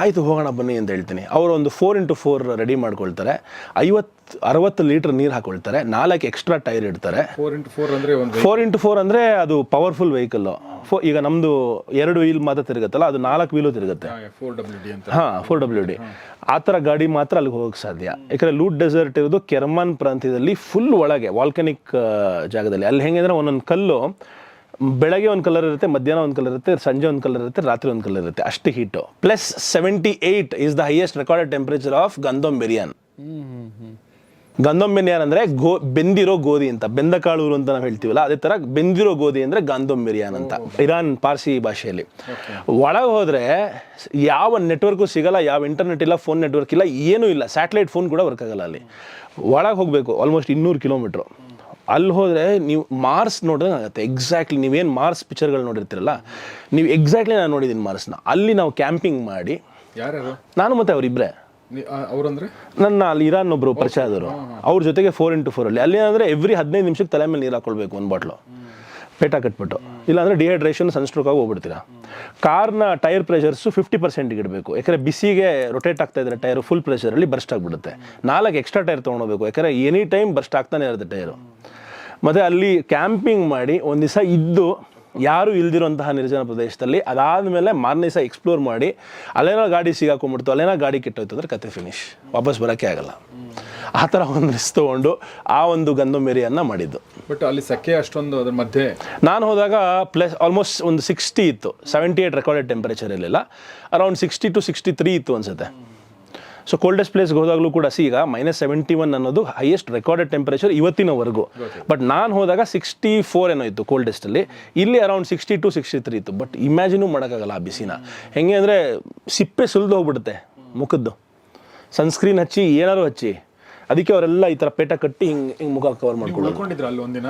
ಆಯಿತು ಹೋಗೋಣ ಬನ್ನಿ ಅಂತ ಹೇಳ್ತೀನಿ. ಅವರು ಒಂದು ಫೋರ್ ಇಂಟು ಫೋರ್ ರೆಡಿ ಮಾಡ್ಕೊಳ್ತಾರೆ. ಐವತ್ತು ಅರವತ್ತು ಲೀಟರ್ ನೀರು ಹಾಕೊಳ್ತಾರೆ. ನಾಲ್ಕು ಎಕ್ಸ್ಟ್ರಾ ಟೈರ್ ಇಡ್ತಾರೆ. ಫೋರ್ ಇಂಟು ಫೋರ್ ಅಂದರೆ ಒಂದು ಫೋರ್ ಇಂಟು ಫೋರ್ ಅಂದರೆ ಅದು ಪವರ್ಫುಲ್ ವೆಹಿಕಲ್ಲು ಫೋ ಈಗ ನಮ್ಮದು ಎರಡು ವೀಲ್ ಮಾತ್ರ ತಿರುಗುತ್ತಲ್ಲ ಅದು ನಾಲ್ಕು ವೀಲು ತಿರುಗುತ್ತೆ. ಫೋರ್ ಡಬ್ಲ್ಯೂ ಡಿ ಅಂತ. ಹಾಂ ಫೋರ್ ಡಬ್ಲ್ಯೂ ಡಿ ಆ ಥರ ಗಾಡಿ ಮಾತ್ರ ಅಲ್ಲಿಗೆ ಹೋಗಕ್ಕೆ ಸಾಧ್ಯ. ಯಾಕಂದರೆ ಲೂಟ್ ಡೆಸರ್ಟ್ ಇರೋದು ಕೆರ್ಮಾನ್ ಪ್ರಾಂತ್ಯದಲ್ಲಿ ಫುಲ್ ಒಳಗೆ ವಾಲ್ಕನಿಕ್ ಜಾಗದಲ್ಲಿ. ಅಲ್ಲಿ ಹೆಂಗಂದ್ರೆ ಒಂದೊಂದು ಕಲ್ಲು ಬೆಳಗ್ಗೆ ಒಂದು ಕಲರ್ ಇರುತ್ತೆ ಮಧ್ಯಾಹ್ನ ಒಂದು ಕಲರ್ ಇರುತ್ತೆ ಸಂಜೆ ಒಂದು ಕಲರ್ ಇರುತ್ತೆ ರಾತ್ರಿ ಒಂದು ಕಲರ್ ಇರುತ್ತೆ. ಅಷ್ಟು heat plus seventy eight is the highest recorded temperature of ಗಂಧಮ್ ಬಿರಿಯಾನ್ ಗಂಧಮ್ ಬಿರಿಯಾನ್ ಅಂದರೆ ಗೋ ಬೆಂದಿರೋ ಗೋಧಿ ಅಂತ. ಬೆಂದ ಕಾಳೂರು ಅಂತ ನಾವು ಹೇಳ್ತೀವಲ್ಲ ಅದೇ ಥರ ಬೆಂದಿರೋ ಗೋಧಿ ಅಂದರೆ ಗಂಧಮ್ ಬಿರಿಯಾನ್ ಅಂತ. ಇರಾನ್ ಪಾರ್ಸಿ ಭಾಷೆಯಲ್ಲಿ. ಒಳಗೆ ಹೋದರೆ ಯಾವ ನೆಟ್ವರ್ಕು ಸಿಗಲ್ಲ ಯಾವ ಇಂಟರ್ನೆಟ್ ಇಲ್ಲ ಫೋನ್ ನೆಟ್ವರ್ಕ್ ಇಲ್ಲ ಏನೂ ಇಲ್ಲ. ಸ್ಯಾಟಲೈಟ್ ಫೋನ್ ಕೂಡ ವರ್ಕ್ ಆಗಲ್ಲ ಅಲ್ಲಿ. ಒಳಗೆ ಹೋಗಬೇಕು ಆಲ್ಮೋಸ್ಟ್ ಇನ್ನೂರು ಕಿಲೋಮೀಟ್ರು ಅಲ್ಲಿ ಹೋದರೆ ನೀವು ಮಾರ್ಸ್ ನೋಡಿದ್ರೆ ಆಗುತ್ತೆ ಎಕ್ಸಾಕ್ಟ್ಲಿ ನೀವೇನು ಮಾರ್ಸ್ ಪಿಕ್ಚರ್ಗಳು ನೋಡಿರ್ತೀರಲ್ಲ ನೀವು ಎಕ್ಸಾಕ್ಟ್ಲಿ ನಾನು ನೋಡಿದ್ದೀನಿ ಮಾರ್ಸ್ನ. ಅಲ್ಲಿ ನಾವು ಕ್ಯಾಂಪಿಂಗ್ ಮಾಡಿ ಯಾರ್ಯಾರು? ನಾನು ಮತ್ತೆ ಅವರಿಬ್ಬರೇ ಅವರಂದ್ರೆ? ನನ್ನ ಅಲ್ಲಿ ಇರಾನ್ ಒಬ್ರು ಪರಿಚಯ ಆದರು ಅವ್ರ ಜೊತೆಗೆ ಫೋರ್ ಇಂಟು ಫೋರ್ ಅಲ್ಲಿ. ಅಲ್ಲಿ ಏನಂದ್ರೆ ಎವ್ರಿ ಹದಿನೈದು ನಿಮಿಷಕ್ಕೆ ತಲೆ ಮೇಲೆ ನೀರು ಹಾಕೊಳ್ಬೇಕು ಒಂದು ಬಾಟ್ಲು ಪೇಟ ಕಟ್ಬಿಟ್ಟು. ಇಲ್ಲಾಂದ್ರೆ ಡಿಹೈಡ್ರೇಷನ್ ಸನ್ಸ್ಟ್ರೋಕ್ ಆಗಿ ಹೋಗ್ಬಿಡ್ತೀರಾ. ಕಾರ್ನ ಟೈರ್ ಪ್ರೆಷರ್ಸು ಫಿಫ್ಟಿ ಪರ್ಸೆಂಟ್ಗೆ ಇಡಬೇಕು. ಯಾಕಂದರೆ ಬಿಸಿಗೆ ರೊಟೇಟ್ ಆಗ್ತಾ ಇದ್ರೆ ಟೈರು ಫುಲ್ ಪ್ರೆಷರಲ್ಲಿ ಬರ್ಸ್ಟ್ ಆಗಿಬಿಡುತ್ತೆ. ನಾಲ್ಕು ಎಕ್ಸ್ಟ್ರಾ ಟೈರ್ ತೊಗೊಂಡೋಗ್ಬೇಕು ಯಾಕಂದರೆ ಎನಿ ಟೈಮ್ ಬರ್ಸ್ಟ್ ಆಗ್ತಾನೆ ಇರುತ್ತೆ ಟೈರು ಮತ್ತು ಅಲ್ಲಿ ಕ್ಯಾಂಪಿಂಗ್ ಮಾಡಿ ಒಂದು ದಿವಸ ಇದ್ದು ಯಾರು ಇಲ್ದಿರುವಂತಹ ನಿರ್ಜನ ಪ್ರದೇಶದಲ್ಲಿ ಅದಾದಮೇಲೆ ಮಾರನೇ ದಿವಸ ಎಕ್ಸ್ಪ್ಲೋರ್ ಮಾಡಿ ಅಲ್ಲೇನೋ ಗಾಡಿ ಸಿಗಾಕೊಂಡ್ಬಿಡ್ತು ಅಲ್ಲೇನೋ ಗಾಡಿ ಕೆಟ್ಟೋಯ್ತು ಅಂದರೆ ಕತೆ ಫಿನಿಶ್ ವಾಪಸ್ ಬರೋಕ್ಕೆ ಆಗಲ್ಲ. ಆ ಥರ ಒಂದು ರಿಸ್ ತೊಗೊಂಡು ಆ ಒಂದು ಗಂಧಮೇರಿಯನ್ನು ಮಾಡಿದ್ದು. ಬಟ್ ಅಲ್ಲಿ ಸೆಕೆ ಅಷ್ಟೊಂದು ಅದ್ರ ಮಧ್ಯೆ? ನಾನು ಹೋದಾಗ ಪ್ಲಸ್ ಆಲ್ಮೋಸ್ಟ್ ಒಂದು ಸಿಕ್ಸ್ಟಿ ಇತ್ತು. ಸೆವೆಂಟಿ ಏಯ್ಟ್ ರೆಕಾರ್ಡೆಡ್ ಟೆಂಪರೇಚರ್ ಇರಲಿಲ್ಲ. Around sixty to sixty three ಇತ್ತು ಅನ್ಸುತ್ತೆ. ಸೊ ಕೋಲ್ಡೆಸ್ಟ್ ಪ್ಲೇಸ್ಗೆ ಹೋದಾಗಲೂ ಕೂಡ ಸಿ ಈಗ ಮೈನಸ್ ಸೆವೆಂಟಿ ಒನ್ ಅನ್ನೋದು ಹೈಯೆಸ್ಟ್ ರೆಕಾರ್ಡೆಡ್ ಟೆಂಪರೇಚರ್ ಇವತ್ತಿನವರೆಗೂ. ಬಟ್ ನಾನು ಹೋದಾಗ ಸಿಕ್ಸ್ಟಿ ಫೋರ್ ಏನೋ ಇತ್ತು ಕೋಲ್ಡೆಸ್ಟಲ್ಲಿ ಇಲ್ಲಿ around sixty to sixty three ಇತ್ತು. ಬಟ್ ಇಮ್ಯಾಜಿನೂ ಮಾಡೋಕ್ಕಾಗಲ್ಲ ಆ ಬಿಸಿನ. ಹೆಂಗೆ ಅಂದರೆ ಸಿಪ್ಪೆ ಸುಲಿದು ಹೋಗ್ಬಿಡುತ್ತೆ ಮುಖದ್ದು. ಸನ್ಸ್ಕ್ರೀನ್ ಹಚ್ಚಿ ಏನಾದ್ರು ಹಚ್ಚಿ. ಅದಕ್ಕೆ ಅವರೆಲ್ಲ ಈ ತರ ಪೇಟ ಕಟ್ಟಿ ಹಿಂಗ್ ಹಿಂಗೆ ಮುಖ ಕವರ್ ಮಾಡ್ಕೊಳ್ಳೋದು ಉಳ್ಕೊಂಡಿದ್ರ ಅಲ್ಲಿ ಒಂದಿನ?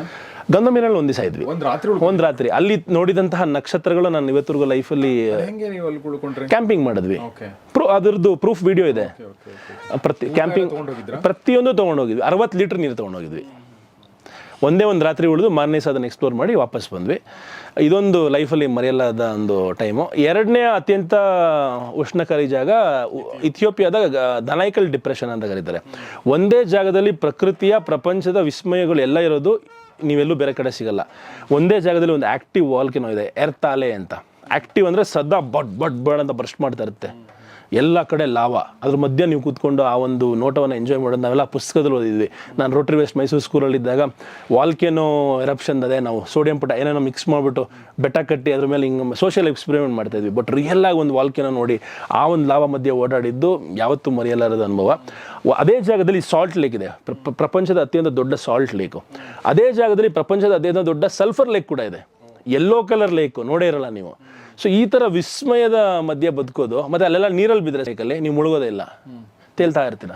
ಗಂಧಮೀರಲ್ಲಿ ಒಂದು ದಿವಸ ಇದ್ವಿ. ಒಂದ್ ರಾತ್ರಿ ಒಂದ್ ಒಂದು ರಾತ್ರಿ. ಅಲ್ಲಿ ನೋಡಿದಂತಹ ನಕ್ಷತ್ರಗಳು ನಾನು ಇವತ್ತಿಗೂ ಲೈಫಲ್ಲಿ ಹೆಂಗೆ ನೀವು ಅಲ್ಲಿ ಉಳ್ಕೊಂಡ್ರಿ ಕ್ಯಾಂಪಿಂಗ್ ಮಾಡಿದ್ವಿ. ಓಕೆ. ಪ್ರೂ ಅದ್ರದ್ದು ಪ್ರೂಫ್ ವಿಡಿಯೋ ಇದೆ. ಓಕೆ ಓಕೆ ಪ್ರತಿ ಕ್ಯಾಂಪಿಂಗ್ ತಗೊಂಡೋಗಿದ್ರಾ? ಪ್ರತಿಯೊಂದು ತೊಗೊಂಡೋಗಿದ್ವಿ ಅರವತ್ತು ಲೀಟರ್ ನೀರು ತೊಗೊಂಡೋಗಿದ್ವಿ ಒಂದೇ ಒಂದು ರಾತ್ರಿ ಉಳಿದು ಮಾರನೇ ಅದನ್ನ ಎಕ್ಸ್ಪ್ಲೋರ್ ಮಾಡಿ ವಾಪಸ್ ಬಂದ್ವಿ. ಇದೊಂದು ಲೈಫಲ್ಲಿ ಮರೆಯಲಾದ ಒಂದು ಟೈಮು ಎರಡನೇ ಅತ್ಯಂತ ಉಷ್ಣಕಾರಿ ಜಾಗ ಇಥಿಯೋಪಿಯಾದ ಧನೈಕಲ್ ಡಿಪ್ರೆಷನ್ ಅಂತ ಕರೀತಾರೆ. ಒಂದೇ ಜಾಗದಲ್ಲಿ ಪ್ರಕೃತಿಯ, ಪ್ರಪಂಚದ ವಿಸ್ಮಯಗಳು ಎಲ್ಲ ಇರೋದು ನೀವೆಲ್ಲೂ ಬೇರೆ ಕಡೆ ಸಿಗಲ್ಲ. ಒಂದೇ ಜಾಗದಲ್ಲಿ ಒಂದು ಆ್ಯಕ್ಟಿವ್ ವಾಲ್ಕಿನೋ ಇದೆ ಎರ್ತಾಲೆ ಅಂತ. ಆ್ಯಕ್ಟಿವ್ ಅಂದರೆ ಸದಾ ಬಡ್ ಬಡ್ ಬಡ್ ಅಂತ ಬ್ರಷ್ ಮಾಡ್ತಾ ಇರುತ್ತೆ. ಎಲ್ಲ ಕಡೆ ಲಾಭ ಅದ್ರ ಮಧ್ಯೆ ನೀವು ಕೂತ್ಕೊಂಡು ಆ ಒಂದು ನೋಟವನ್ನು ಎಂಜಾಯ್ ಮಾಡೋದು ನಾವೆಲ್ಲ ಪುಸ್ತಕದಲ್ಲಿ ಓದಿದ್ವಿ. ನಾನು ರೋಟ್ರಿ ವೆಸ್ಟ್ ಮೈಸೂರು ಸ್ಕೂಲಲ್ಲಿದ್ದಾಗ ವಾಲ್ಕೇನೋ ಎರಪ್ಷನ್ ಅದೇ ನಾವು ಸೋಡಿಯಂ ಪುಟ ಏನೇನೋ ಮಿಕ್ಸ್ ಮಾಡಿಬಿಟ್ಟು ಬೆಟ್ಟ ಕಟ್ಟಿ ಅದ್ರ ಮೇಲೆ ಹಿಂಗೆ ಸೋಷಿಯಲ್ ಎಕ್ಸ್ಪೆರಿಮೆಂಟ್ ಮಾಡ್ತಾ ಇದ್ವಿ. ಬಟ್ ರಿಯಲ್ ಆಗಿ ಒಂದು ವಾಲ್ಕೇನೋ ನೋಡಿ ಆ ಒಂದು ಲಾಭ ಮಧ್ಯೆ ಓಡಾಡಿದ್ದು ಯಾವತ್ತೂ ಮರೆಯಲಾರದ ಅನುಭವ. ಅದೇ ಜಾಗದಲ್ಲಿ ಸಾಲ್ಟ್ ಲೇಕ್ ಇದೆ. ಪ್ರ- ಪ್ರಪಂಚದ ಅತ್ಯಂತ ದೊಡ್ಡ ಸಾಲ್ಟ್ ಲೇಕು ಅದೇ ಜಾಗದಲ್ಲಿ ಪ್ರಪಂಚದ ಅತ್ಯಂತ ದೊಡ್ಡ ಸಲ್ಫರ್ ಲೇಕ್ ಕೂಡ ಇದೆ. ಯೆಲ್ಲೋ ಕಲರ್ ಲೇಕು ನೋಡೇ ಇರಲ್ಲ ನೀವು. ಸೊ ಈ ಥರ ವಿಸ್ಮಯದ ಮಧ್ಯೆ ಬದುಕೋದು ಮತ್ತೆ ಅಲ್ಲೆಲ್ಲ ನೀರಲ್ಲಿ ಬಿದ್ದರೆ ಸೈಕಲ್ಲಿ ನೀವು ಮುಳುಗೋದೇ ಇಲ್ಲ. ತೇಲ್ತಾ ಇರ್ತೀರ?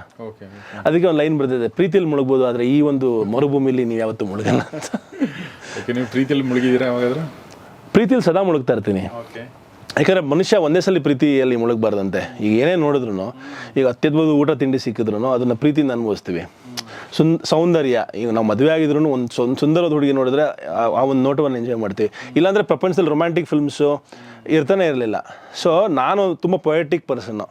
ಅದಕ್ಕೆ ಒಂದು ಲೈನ್ ಬರ್ತಿದೆ ಪ್ರೀತಿಯಲ್ಲಿ ಮುಳುಗ್ಬೋದು ಆದರೆ ಈ ಒಂದು ಮರುಭೂಮಿಲಿ ನೀವು ಯಾವತ್ತೂ ಮುಳುಗಲ್ಲ ಅಂತ. ನೀವು ಪ್ರೀತಿಯಲ್ಲಿ ಮುಳುಗಿದ್ದೀರಾ ಯಾವಾಗಾದ್ರೂ? ಪ್ರೀತಿಯಲ್ಲಿ ಸದಾ ಮುಳುಗ್ತಾ ಇರ್ತೀನಿ. ಯಾಕಂದರೆ ಯಾಕಂದ್ರೆ ಮನುಷ್ಯ ಒಂದೇ ಸಲ ಪ್ರೀತಿಯಲ್ಲಿ ಮುಳುಗಬಾರ್ದಂತೆ. ಈಗ ಏನೇ ನೋಡಿದ್ರು ಈಗ ಅತ್ಯದ್ಭುತ ಊಟ ತಿಂಡಿ ಸಿಕ್ಕಿದ್ರು ಅದನ್ನು ಪ್ರೀತಿಯಿಂದ ಅನುಭವಿಸ್ತೀವಿ. ಸುನ್ ಸೌಂದರ್ಯ ಈಗ ನಾವು ಮದುವೆ ಆಗಿದ್ರು ಒಂದು ಸುಂದರವಾದ ಹುಡುಗಿ ನೋಡಿದ್ರೆ ಆ- ಒಂದು ನೋಟವನ್ನು ಎಂಜಾಯ್ ಮಾಡ್ತೀವಿ. ಇಲ್ಲಾಂದರೆ ಪ್ರಪಂಚದಲ್ಲಿ ರೊಮ್ಯಾಂಟಿಕ್ ಫಿಲ್ಮ್ಸು ಇರ್ತಾನೆ ಇರಲಿಲ್ಲ. ಸೊ ನಾನು ತುಂಬ ಪೊಯೆಟಿಕ್ ಪರ್ಸನ್ನು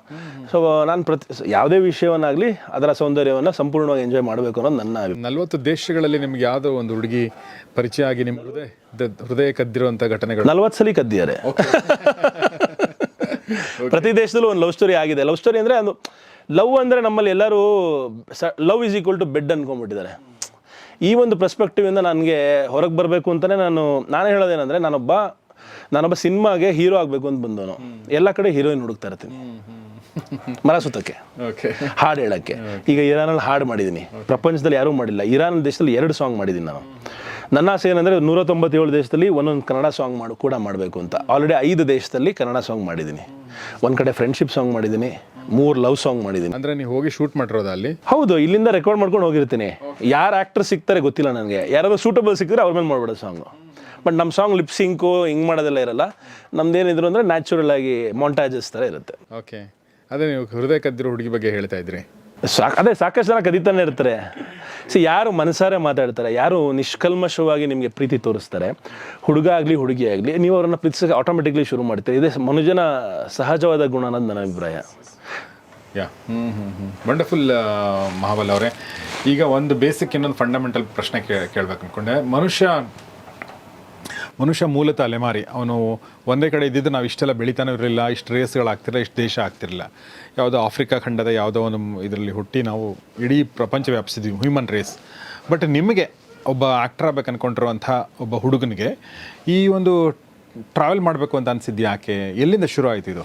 ಸೊ ನಾನು ಪ್ರತಿ ಯಾವುದೇ ವಿಷಯವನ್ನಾಗಲಿ ಅದರ ಸೌಂದರ್ಯವನ್ನು ಸಂಪೂರ್ಣವಾಗಿ ಎಂಜಾಯ್ ಮಾಡಬೇಕು ಅನ್ನೋದು ನನ್ನ ನಲ್ವತ್ತು ದೇಶಗಳಲ್ಲಿ ನಿಮ್ಗೆ ಯಾವುದೋ ಒಂದು ಹುಡುಗಿ ಪರಿಚಯ ಆಗಿ ನಿಮ್ಮ ಹೃದಯ ಹೃದಯ ಕದ್ದಿರುವಂಥ ಘಟನೆಗಳು? ನಲ್ವತ್ತು ಸಲ ಕದ್ದಿದ್ದಾರೆ. ಪ್ರತಿ ದೇಶದಲ್ಲೂ ಒಂದು ಲವ್ ಸ್ಟೋರಿ ಆಗಿದೆ. ಲವ್ ಸ್ಟೋರಿ ಅಂದರೆ ಅದು ಲವ್ ಅಂದರೆ ನಮ್ಮಲ್ಲಿ ಎಲ್ಲರೂ love is equal to bed ಅನ್ಕೊಂಡ್ಬಿಟ್ಟಿದ್ದಾರೆ. ಈ ಒಂದು ಪರ್ಸ್ಪೆಕ್ಟಿವಿಂದ ನನಗೆ ಹೊರಗೆ ಬರಬೇಕು ಅಂತಲೇ ನಾನು ನಾನು ಹೇಳೋದೇನೆಂದರೆ ನಾನೊಬ್ಬ ನಾನೊಬ್ಬ ಸಿನಿಮಾಗೆ ಹೀರೋ ಆಗಬೇಕು ಅಂತ ಬಂದವನು. ಎಲ್ಲ ಕಡೆ ಹೀರೋಯಿನ್ ಹುಡುಕ್ತಾ ಇರ್ತೀನಿ. ಮರ ಸುತ್ತಕ್ಕೆ. ಹಾಡು ಹೇಳೋಕ್ಕೆ. ಈಗ ಇರಾನಲ್ಲಿ ಹಾಡು ಮಾಡಿದ್ದೀನಿ ಪ್ರಪಂಚದಲ್ಲಿ ಯಾರೂ ಮಾಡಿಲ್ಲ. ಇರಾನ್ ದೇಶದಲ್ಲಿ ಎರಡು ಸಾಂಗ್ ಮಾಡಿದ್ದೀನಿ ನಾನು. ನನ್ನ ಆಸೆ ಏನಂದರೆ ನೂರ ತೊಂಬತ್ತೇಳು ದೇಶದಲ್ಲಿ ಒಂದೊಂದು ಕನ್ನಡ ಸಾಂಗ್ ಮಾಡು ಕೂಡ ಮಾಡಬೇಕು ಅಂತ. ಆಲ್ರೆಡಿ ಐದು ದೇಶದಲ್ಲಿ ಕನ್ನಡ ಸಾಂಗ್ ಮಾಡಿದ್ದೀನಿ. ಒಂದು ಕಡೆ ಫ್ರೆಂಡ್ಶಿಪ್ ಸಾಂಗ್ ಮಾಡಿದ್ದೀನಿ ಮೂರು ಲವ್ ಸಾಂಗ್ ಮಾಡಿದ್ದೀನಿ. ಅಂದರೆ ನೀವು ಹೋಗಿ ಶೂಟ್ ಮಾಡಿರೋದು ಅಲ್ಲಿ? ಹೌದು ಇಲ್ಲಿಂದ ರೆಕಾರ್ಡ್ ಮಾಡ್ಕೊಂಡು ಹೋಗಿರ್ತೀನಿ. ಯಾರು ಆ್ಯಕ್ಟರ್ ಸಿಗ್ತಾರೆ ಗೊತ್ತಿಲ್ಲ ನನಗೆ. ಯಾರಾದರೂ ಸೂಟಬಲ್ ಸಿಕ್ಕಿದ್ರೆ ಅವ್ರ ಮೇಲೆ ಮಾಡ್ಬಿಡೋ ಸಾಂಗು ಬಟ್ ನಮ್ಮ ಸಾಂಗ್ ಲಿಪ್ ಸಿಂಕು ಹಿಂಗೆ ಮಾಡೋದೆಲ್ಲ ಇರಲ್ಲ. ನಮ್ದೇನಿದ್ರು ಅಂದರೆ ನ್ಯಾಚುರಲ್ ಆಗಿ ಮೊಂಟಾಜಸ್ ಥರ ಇರುತ್ತೆ. ಓಕೆ ಅದೇ ನೀವು ಹೃದಯ ಕದ್ದಿರೋ ಹುಡುಗಿ ಬಗ್ಗೆ ಹೇಳ್ತಾ ಇದ್ರಿ. ಸಾಕ್ ಅದೇ ಸಾಕಷ್ಟು ಜನ ಕದೀತಾನೆ ಇರ್ತಾರೆ. ಸಿ ಯಾರು ಮನಸಾರೆ ಮಾತಾಡ್ತಾರೆ, ಯಾರು ನಿಷ್ಕಲ್ಮಶವಾಗಿ ನಿಮಗೆ ಪ್ರೀತಿ ತೋರಿಸ್ತಾರೆ, ಹುಡುಗ ಆಗಲಿ, ಹುಡುಗಿ ಆಗಲಿ, ನೀವು ಅವರನ್ನು ಪ್ರೀತಿಸೋಕೆ ಆಟೋಮೆಟಿಕ್ಲಿ ಶುರು ಮಾಡ್ತೀರಿ. ಇದೇ ಮನುಜನ ಸಹಜವಾದ ಗುಣ ಅನ್ನೋದು ನನ್ನ ಅಭಿಪ್ರಾಯ. ಯಾ ಹ್ಞೂ ಹ್ಞೂ ಹ್ಞೂ ವಂಡರ್ಫುಲ್ ಮಹಾಬಲ್ ಅವರೇ. ಈಗ ಒಂದು ಬೇಸಿಕ್ ಇನ್ನೊಂದು ಫಂಡಮೆಂಟಲ್ ಪ್ರಶ್ನೆ ಕೇಳಬೇಕು ಕೇಳ್ಬೇಕು ಅಂದ್ಕೊಂಡೆ ಮನುಷ್ಯ ಮನುಷ್ಯ ಮೂಲತಃ ಅಲೆಮಾರಿ ಅವನು ಒಂದೇ ಕಡೆ ಇದ್ದಿದ್ದು ನಾವು ಇಷ್ಟೆಲ್ಲ ಬೆಳಿತಾನೆ ಇರಲಿಲ್ಲ ಇಷ್ಟು ರೇಸ್ಗಳು ಆಗ್ತಿರಲ್ಲ ಇಷ್ಟು ದೇಶ ಆಗ್ತಿರಲಿಲ್ಲ. ಯಾವುದೋ ಆಫ್ರಿಕಾ ಖಂಡದ ಯಾವುದೋ ಒಂದು ಇದರಲ್ಲಿ ಹುಟ್ಟಿ ನಾವು ಇಡೀ ಪ್ರಪಂಚ ವ್ಯಾಪಿಸಿದ್ವಿ ಹ್ಯೂಮನ್ ರೇಸ್. ಬಟ್ ನಿಮಗೆ ಒಬ್ಬ ಆ್ಯಕ್ಟರ್ ಆಗ್ಬೇಕು ಅಂದ್ಕೊಂಡಿರುವಂಥ ಒಬ್ಬ ಹುಡುಗನಿಗೆ ಈ ಒಂದು ಟ್ರಾವೆಲ್ ಮಾಡಬೇಕು ಅಂತ ಅನಿಸಿದ್ದು ಯಾಕೆ ಎಲ್ಲಿಂದ ಶುರು ಆಯ್ತು ಇದು?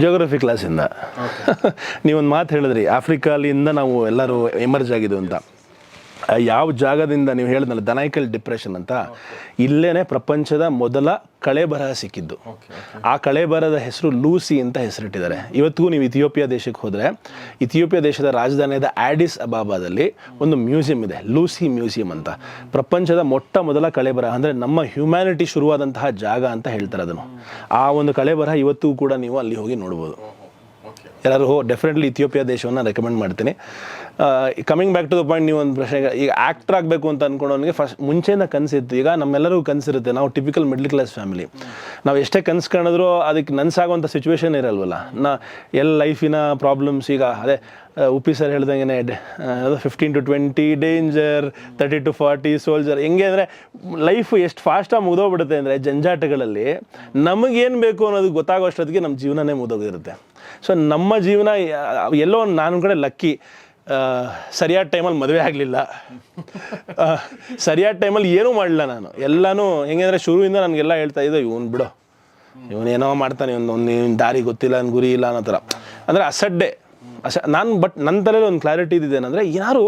ಜೋಗ್ರಫಿ ಕ್ಲಾಸಿಂದ ನೀವೊಂದು ಮಾತು ಹೇಳಿದ್ರಿ ಆಫ್ರಿಕಾಲಿಂದ ನಾವು ಎಲ್ಲರೂ ಎಮರ್ಜ್ ಆಗಿದ್ದು ಅಂತ. ಯಾವ ಜಾಗದಿಂದ ನೀವು ಹೇಳಿದ್ನಲ್ಲ ದನೈಕಲ್ ಡಿಪ್ರೆಷನ್ ಅಂತ ಇಲ್ಲೇನೆ ಪ್ರಪಂಚದ ಮೊದಲ ಕಳೆ ಬರಹ ಸಿಕ್ಕಿದ್ದು. ಆ ಕಳೆ ಬರದ ಹೆಸರು ಲೂಸಿ ಅಂತ ಹೆಸರಿಟ್ಟಿದ್ದಾರೆ. ಇವತ್ತಿಗೂ ನೀವು ಇಥಿಯೋಪಿಯಾ ದೇಶಕ್ಕೆ ಹೋದರೆ ಇಥಿಯೋಪಿಯಾ ದೇಶದ ರಾಜಧಾನಿಯಾದ ಆಡಿಸ್ ಅಬಾಬಾದಲ್ಲಿ ಒಂದು ಮ್ಯೂಸಿಯಂ ಇದೆ ಲೂಸಿ ಮ್ಯೂಸಿಯಂ ಅಂತ. ಪ್ರಪಂಚದ ಮೊಟ್ಟ ಮೊದಲ ಕಳೆ ಬರಹ ಅಂದರೆ ನಮ್ಮ ಹ್ಯುಮ್ಯಾನಿಟಿ ಶುರುವಾದಂತಹ ಜಾಗ ಅಂತ ಹೇಳ್ತಾರೆ ಅದನ್ನು. ಆ ಒಂದು ಕಳೆ ಬರಹ ಇವತ್ತಿಗೂ ಕೂಡ ನೀವು ಅಲ್ಲಿ ಹೋಗಿ ನೋಡ್ಬೋದು. ಎಲ್ಲರೂ ಹೋ ಡೆಫಿನೆಟ್ಲಿ ಇಥಿಯೋಪಿಯಾ ದೇಶವನ್ನು ರೆಕಮೆಂಡ್ ಮಾಡ್ತೀನಿ. Coming back to the point ನೀವು ಒಂದು ಪ್ರಶ್ನೆ ಈಗ ಆಕ್ಟರ್ ಆಗಬೇಕು ಅಂತ ಅಂದ್ಕೊಂಡವನಿಗೆ ಫಸ್ಟ್ ಮುಂಚೆಯಿಂದ ಕನಸಿತ್ತು. ಈಗ ನಮ್ಮೆಲ್ಲರಿಗೂ ಕನಸಿರುತ್ತೆ. ನಾವು ಟಿಪಿಕಲ್ ಮಿಡ್ಲ್ ಕ್ಲಾಸ್ ಫ್ಯಾಮಿಲಿ ನಾವು ಎಷ್ಟೇ ಕನಸು ಕಾಣಿದ್ರೂ ಅದಕ್ಕೆ ನನ್ಸಾಗುವಂಥ ಸಿಚುವೇಶನ್ ಇರಲ್ವಲ್ಲ. ನಾ ಎಲ್ಲ ಲೈಫಿನ ಪ್ರಾಬ್ಲಮ್ಸ್ ಈಗ, ಅದೇ ಉಪ್ಪಿ ಸರ್ ಹೇಳ್ದಂಗೆ ಅದು fifteen to twenty danger thirty to forty soldier ಹೆಂಗೆ ಅಂದರೆ ಲೈಫ್ ಎಷ್ಟು ಫಾಸ್ಟಾಗಿ ಮುಗಿದೋಗ್ಬಿಡುತ್ತೆ ಅಂದರೆ, ಜಂಜಾಟಗಳಲ್ಲಿ ನಮಗೇನು ಬೇಕು ಅನ್ನೋದು ಗೊತ್ತಾಗೋಷ್ಟೊತ್ತಿಗೆ ನಮ್ಮ ಜೀವನನೇ ಮುಗಿದೋಗಿರುತ್ತೆ ಸೊ ನಮ್ಮ ಜೀವನ ಎಲ್ಲೋ ನಾನು ಕಡೆ ಲಕ್ಕಿ ಸರಿಯಾದ ಟೈಮಲ್ಲಿ ಮದುವೆ ಆಗಲಿಲ್ಲ. ಸರಿಯಾದ ಟೈಮಲ್ಲಿ ಏನೂ ಮಾಡಲಿಲ್ಲ ನಾನು. ಎಲ್ಲನೂ ಹೆಂಗಂದರೆ ಶುರುವಿಂದ ನನಗೆಲ್ಲ ಹೇಳ್ತಾ ಇದ್ದೆ, ಇವನು ಬಿಡು. ಇವನೇನೋ ಮಾಡ್ತಾನೆ ಒಂದು ಒಂದು ದಾರಿ ಗೊತ್ತಿಲ್ಲ ನನ್ನ ಗುರಿ ಇಲ್ಲ ಅನ್ನೋ ಥರ. ಅಂದರೆ ಅಸಡ್ಡೆ. ಅಸ, ನಾನು ಬಟ್ ನನ್ನ ತಲೆಯಲ್ಲಿ ಒಂದು ಕ್ಲಾರಿಟಿ ಇದ್ದಿದೆ ಏನಂದರೆ ಯಾರು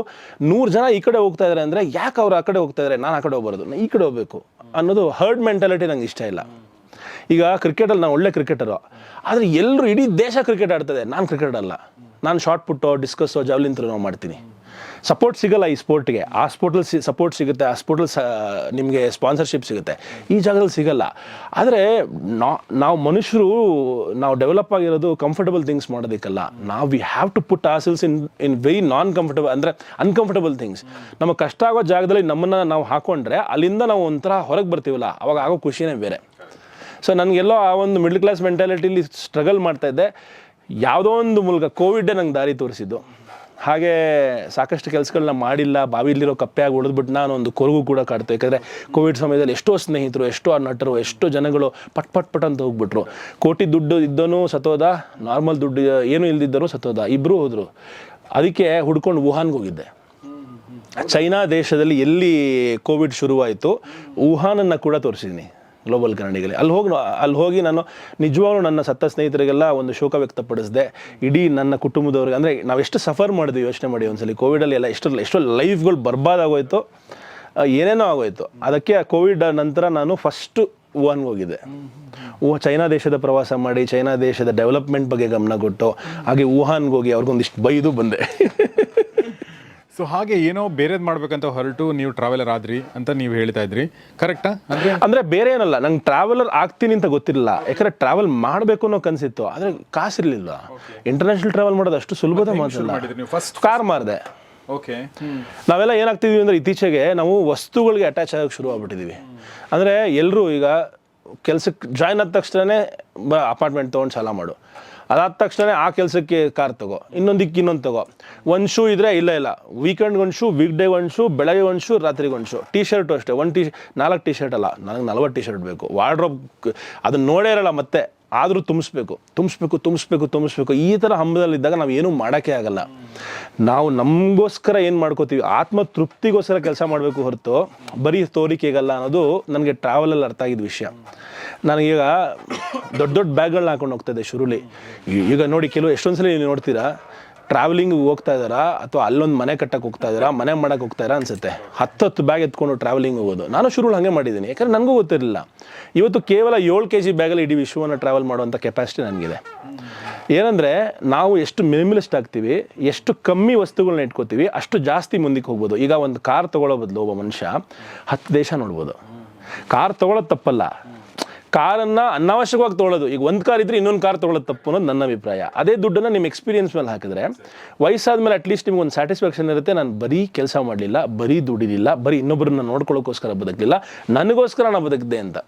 ನೂರು ಜನ ಈ ಕಡೆ ಹೋಗ್ತಾ ಇದ್ದಾರೆ ಅಂದರೆ, ಯಾಕೆ ಅವ್ರು ಆ ಕಡೆ ಹೋಗ್ತಾ ಇದ್ದಾರೆ ನಾನು ಆ ಕಡೆ ಹೋಗ್ಬಾರ್ದು ಈ ಕಡೆ ಹೋಗ್ಬೇಕು ಅನ್ನೋದು ಹರ್ಡ್ ಮೆಂಟಾಲಿಟಿ ನಂಗೆ ಇಷ್ಟ ಇಲ್ಲ. ಈಗ ಕ್ರಿಕೆಟಲ್ಲಿ ನಾನು ಒಳ್ಳೆ ಕ್ರಿಕೆಟರು ಆದರೆ ಎಲ್ಲರೂ ಇಡೀ ದೇಶ ಕ್ರಿಕೆಟ್ ಆಡ್ತದೆ ನಾನು ಕ್ರಿಕೆಟ್ ಅಲ್ಲ. ನಾನು ಶಾರ್ಟ್ ಪುಟ್ಟೋ ಡಿಸ್ಕಸ್ಸೋ ಜಾವ್ಲಿನ್ ನಾವು ಮಾಡ್ತೀನಿ. ಸಪೋರ್ಟ್ ಸಿಗಲ್ಲ ಈ ಸ್ಪೋರ್ಟ್ಗೆ ಆ ಸ್ಪೋರ್ಟಲ್ಲಿ ಸಿ ಸಪೋರ್ಟ್ ಸಿಗುತ್ತೆ, ಆ ಸ್ಪೋರ್ಟಲ್ಲಿ ಸ, ನಿಮಗೆ ಸ್ಪಾನ್ಸರ್ಶಿಪ್ ಸಿಗುತ್ತೆ. ಈ ಜಾಗದಲ್ಲಿ ಸಿಗಲ್ಲ. ಆದರೆ ನಾ, ನಾವು ಮನುಷ್ಯರು, ನಾವು ಡೆವಲಪ್ ಆಗಿರೋದು ಕಂಫರ್ಟಬಲ್ ಥಿಂಗ್ಸ್ ಮಾಡೋದಕ್ಕಲ್ಲ. ನಾವು we have to put ourselves in in very non comfortable ಅಂದರೆ ಅನ್ಕಂಫರ್ಟಬಲ್ ಥಿಂಗ್ಸ್ ನಮಗೆ ಕಷ್ಟ ಆಗೋ ಜಾಗದಲ್ಲಿ ನಮ್ಮನ್ನು ನಾವು ಹಾಕೊಂಡ್ರೆ ಅಲ್ಲಿಂದ ನಾವು ಒಂಥರ ಹೊರಗೆ ಬರ್ತೀವಲ್ಲ. ಅವಾಗ ಆಗೋ ಖುಷಿನೇ ಬೇರೆ. ಸೊ ನನಗೆಲ್ಲೋ ಆ ಒಂದು ಮಿಡ್ಲ್ ಕ್ಲಾಸ್ ಮೆಂಟಾಲಿಟಿಲಿ ಸ್ಟ್ರಗಲ್ ಮಾಡ್ತಾ ಇದ್ದೆ. ಯಾವುದೋ ಒಂದು ಮೂಲಕ ಕೋವಿಡ್ಡೇ ನಂಗೆ ದಾರಿ ತೋರಿಸಿದ್ದು. ಹಾಗೆ ಸಾಕಷ್ಟು ಕೆಲಸಗಳನ್ನ ಮಾಡಿಲ್ಲ ಬಾವಿಲಿರೋ ಕಪ್ಪೆಯಾಗಿ ಉಳಿದ್ಬಿಟ್ಟು ನಾನು ಒಂದು ಕೊರಗು ಕೂಡ ಕಾಡ್ತು ಯಾಕಂದರೆ ಕೋವಿಡ್ ಸಮಯದಲ್ಲಿ ಎಷ್ಟೋ ಸ್ನೇಹಿತರು, ಎಷ್ಟೋ ನಟರು, ಎಷ್ಟೋ ಜನಗಳು ಪಟ್ ಪಟ್ ಪಟ್ ಅಂತ ಹೋಗ್ಬಿಟ್ರು. ಕೋಟಿ ದುಡ್ಡು ಇದ್ದನು ಸತ್ತೋದ, ನಾರ್ಮಲ್ ದುಡ್ಡು ಏನು ಇಲ್ದಿದ್ದರೂ ಸತ್ತೋದ ಇಬ್ಬರೂ ಹೋದರು. ಅದಕ್ಕೆ ಹುಡ್ಕೊಂಡು ವುಹಾನ್ಗೆ ಹೋಗಿದ್ದೆ. ಚೈನಾ ದೇಶದಲ್ಲಿ ಎಲ್ಲಿ ಕೋವಿಡ್ ಶುರುವಾಯಿತು, ವುಹಾನನ್ನು ಕೂಡ ತೋರಿಸಿದ್ದೀನಿ ಗ್ಲೋಬಲ್ ಕನ್ನಡಿಗಲ್ಲಿ ಅಲ್ಲಿ ಹೋಗಿ ಅಲ್ಲಿ ಹೋಗಿ ನಾನು ನಿಜವಾಗ್ಲೂ ನನ್ನ ಸತ್ತ ಸ್ನೇಹಿತರಿಗೆಲ್ಲ ಒಂದು ಶೋಕ ವ್ಯಕ್ತಪಡಿಸಿದೆ. ಇಡೀ ನನ್ನ ಕುಟುಂಬದವ್ರಿಗೆ, ಅಂದರೆ ನಾವು ಎಷ್ಟು ಸಫರ್ ಮಾಡಿದ್ವಿ ಯೋಚನೆ ಮಾಡಿ ಒಂದ್ಸಲಿ. ಕೋವಿಡಲ್ಲಿ ಎಲ್ಲ ಎಷ್ಟು, ಎಷ್ಟೋ ಲೈಫ್ಗಳು ಬರ್ಬಾದಾಗೋಯ್ತು ಏನೇನೋ ಆಗೋಯ್ತು. ಅದಕ್ಕೆ ಕೋವಿಡ್ ನಂತರ ನಾನು ಫಸ್ಟು ವುಹಾನ್ಗೆ ಹೋಗಿದ್ದೆ. ಚೈನಾ ದೇಶದ ಪ್ರವಾಸ ಮಾಡಿ, ಚೈನಾ ದೇಶದ ಡೆವಲಪ್ಮೆಂಟ್ ಬಗ್ಗೆ ಗಮನ ಕೊಟ್ಟು, ಹಾಗೆ ವುಹಾನ್ಗೆ ಹೋಗಿ ಅವ್ರಿಗೊಂದಿಷ್ಟು ಬೈದು ಬಂದೆ. ಸೊ ಹಾಗೆ ಏನೋ ಬೇರೆದು ಮಾಡ್ಬೇಕಂತ ಹೊರಟು ನೀವು ಟ್ರಾವೆಲರ್ ಆದ್ರಿ ಅಂತ ನೀವು ಹೇಳ್ತಾ ಇದ್ರಿ. ಕರೆಕ್ಟಾ ಅಂದ್ರೆ? ಅಂದ್ರೆ ಬೇರೆ ಏನಲ್ಲ ನಂಗೆ ಟ್ರಾವೆಲರ್ ಆಗ್ತೀನಿ ಅಂತ ಗೊತ್ತಿರಲಿಲ್ಲ. ಯಾಕಂದ್ರೆ ಟ್ರಾವೆಲ್ ಮಾಡಬೇಕು ಅನ್ನೋ ಕನ್ಸಿತ್ತು. ಆದ್ರೆ ಕಾಸಿರ್ಲಿಲ್ಲ. ಇಂಟರ್ನ್ಯಾಷನಲ್ ಟ್ರಾವೆಲ್ ಮಾಡೋದು ಅಷ್ಟು ಸುಲಭದ ಮಾತಲ್ಲ. First car ಮಾರಿದೆ. ಓಕೆ ನಾವೆಲ್ಲ ಏನಾಗ್ತಿದೀವಿ ಅಂದ್ರೆ ಇತ್ತೀಚೆಗೆ ನಾವು ವಸ್ತುಗಳಿಗೆ ಅಟ್ಯಾಚ್ ಆಗಕ್ಕೆ ಶುರು ಆಗ್ಬಿಟ್ಟಿದೀವಿ. ಅಂದ್ರೆ ಎಲ್ಲರೂ ಈಗ ಕೆಲ್ಸಕ್ಕೆ ಜಾಯ್ನ್ ಆದ ತಕ್ಷಣನೇ ಬ ಅಪಾರ್ಟ್ಮೆಂಟ್ ತೊಗೊಂಡು ಸಾಲ ಮಾಡು. ಅದಾದ ತಕ್ಷಣ ಆ ಕೆಲಸಕ್ಕೆ ಕಾರ್ ತಗೋ. ಇನ್ನೊಂದಕ್ಕೆ ಇನ್ನೊಂದು ತಗೋ. ಒಂದು ಶೂ ಇದ್ರೆ ಇಲ್ಲ ಇಲ್ಲ. ವೀಕೆಂಡ್ ಒಂದು ಶೂ ವೀಕ್ ಡೇ ಒಂದು ಶೂ ಬೆಳಗ್ಗೆ ಒಂದು ಶೂ ರಾತ್ರಿಗೆ ಒಂದು ಶೂ ಟಿ ಶರ್ಟು ಅಷ್ಟೇ. ಒಂದು ಟಿ ನಾಲ್ಕು ಟಿ ಶರ್ಟ್ ಅಲ್ಲ. ನನಗೆ ನಲ್ವತ್ತು ಟಿ ಶರ್ಟ್ ಬೇಕು ವಾರ್ಡ್ರೋಬ್ ಅದನ್ನ ನೋಡೇ ಇರಲ್ಲ ಮತ್ತೆ. ಆದರೂ ತುಂಬಿಸ್ಬೇಕು ತುಂಬಿಸ್ಬೇಕು ತುಂಬಿಸ್ಬೇಕು ತುಂಬಿಸ್ಬೇಕು, ಈ ಥರ ಹಂಬದಲ್ಲಿದ್ದಾಗ ನಾವು ಏನೂ ಮಾಡೋಕ್ಕೆ ಆಗಲ್ಲ. ನಾವು ನಮಗೋಸ್ಕರ ಏನು ಮಾಡ್ಕೋತೀವಿ ಆತ್ಮ ತೃಪ್ತಿಗೋಸ್ಕರ ಕೆಲಸ ಮಾಡಬೇಕು ಹೊರತು ಬರೀ ತೋರಿಕೆಗಲ್ಲ ಅನ್ನೋದು ನನಗೆ ಟ್ರಾವೆಲಲ್ಲಿ ಅರ್ಥ ಆಗಿದ್ದ ವಿಷಯ. ನನಗೀಗ ದೊಡ್ಡ ದೊಡ್ಡ ಬ್ಯಾಗ್ಗಳನ್ನ ಹಾಕೊಂಡು ಹೋಗ್ತಾ ಇದ್ದೆ ಶುರುಲಿ. ಈಗ ನೋಡಿ, ಕೆಲವು ಎಷ್ಟೊಂದು ಸಲ ನೀವು ನೋಡ್ತೀರಾ ಟ್ರಾವೆಲಿಂಗ್ ಹೋಗ್ತಾ ಇದ್ದಾರಾ ಅಥವಾ ಅಲ್ಲೊಂದು ಮನೆ ಕಟ್ಟಕ್ಕೆ ಹೋಗ್ತಾ ಇದ್ದಾರಾ, ಮನೆ ಮಾಡಕ್ಕೆ ಹೋಗ್ತಾ ಇರಾ ಅನ್ಸುತ್ತೆ. ಹತ್ತು ಹತ್ತು ಬ್ಯಾಗ್ ಎತ್ಕೊಂಡು ಟ್ರಾವೆಲಿಂಗ್ ಹೋಗೋದು. ನಾನು ಶುರುಗಳು ಹಾಗೆ ಮಾಡಿದ್ದೀನಿ. ಯಾಕಂದ್ರೆ ನನಗೂ ಗೊತ್ತಿರಲಿಲ್ಲ. ಇವತ್ತು ಕೇವಲ ಏಳು ಕೆ ಜಿ ಬ್ಯಾಗಲ್ಲಿ ಇಡೀ ವಿಶ್ವವನ್ನು ಟ್ರಾವೆಲ್ ಮಾಡುವಂಥ ಕೆಪಾಸಿಟಿ ನನಗಿದೆ. ಏನಂದರೆ ನಾವು ಎಷ್ಟು ಮಿನಿಮಲಿಸ್ಟ್ ಆಗ್ತೀವಿ, ಎಷ್ಟು ಕಮ್ಮಿ ವಸ್ತುಗಳನ್ನ ಇಟ್ಕೋತೀವಿ, ಅಷ್ಟು ಜಾಸ್ತಿ ಮುಂದಕ್ಕೆ ಹೋಗ್ಬೋದು. ಈಗ ಒಂದು ಕಾರ್ ತೊಗೊಳ್ಳೋ ಬದಲು ಒಬ್ಬ ಮನುಷ್ಯ ಹತ್ತು ದೇಶ ನೋಡ್ಬೋದು. ಕಾರ್ ತಗೊಳ್ಳೋದು ತಪ್ಪಲ್ಲ. ಕಾರನ್ನು ಅನಾವಶ್ಯಕವಾಗಿ ತೊಗೊಳ್ಳೋದು ಈಗ ಒಂದು ಕಾರ್ ಇದ್ರೆ ಇನ್ನೊಂದು ಕಾರ್ ತೊಗೊಳ್ಳೋದು ತಪ್ಪು ಅನ್ನೋದು ನನ್ನ ಅಭಿಪ್ರಾಯ. ಅದೇ ದುಡ್ಡನ್ನು ನಿಮ್ಮ ಎಕ್ಸ್ಪೀರಿಯನ್ಸ್ ಮೇಲೆ ಹಾಕಿದ್ರೆ ವಯಸ್ಸಾದ ಮೇಲೆ ಅಟ್ಲೀಸ್ಟ್ ನಿಮ್ಗೆ ಒಂದು ಸ್ಯಾಟಿಸ್ಫ್ಯಾಕ್ಷನ್ ಇರುತ್ತೆ. ನಾನು ಬರೀ ಕೆಲಸ ಮಾಡಲಿಲ್ಲ, ಬರೀ ದುಡಿದಿಲ್ಲ ಬರೀ ಇನ್ನೊಬ್ಬರನ್ನ ನೋಡ್ಕೊಳ್ಳೋಕ್ಕೋಸ್ಕರ ಬದುಕಲಿಲ್ಲ, ನನಗೋಸ್ಕರ ನಾನು ಬದುಕಿದೆ ಅಂತ.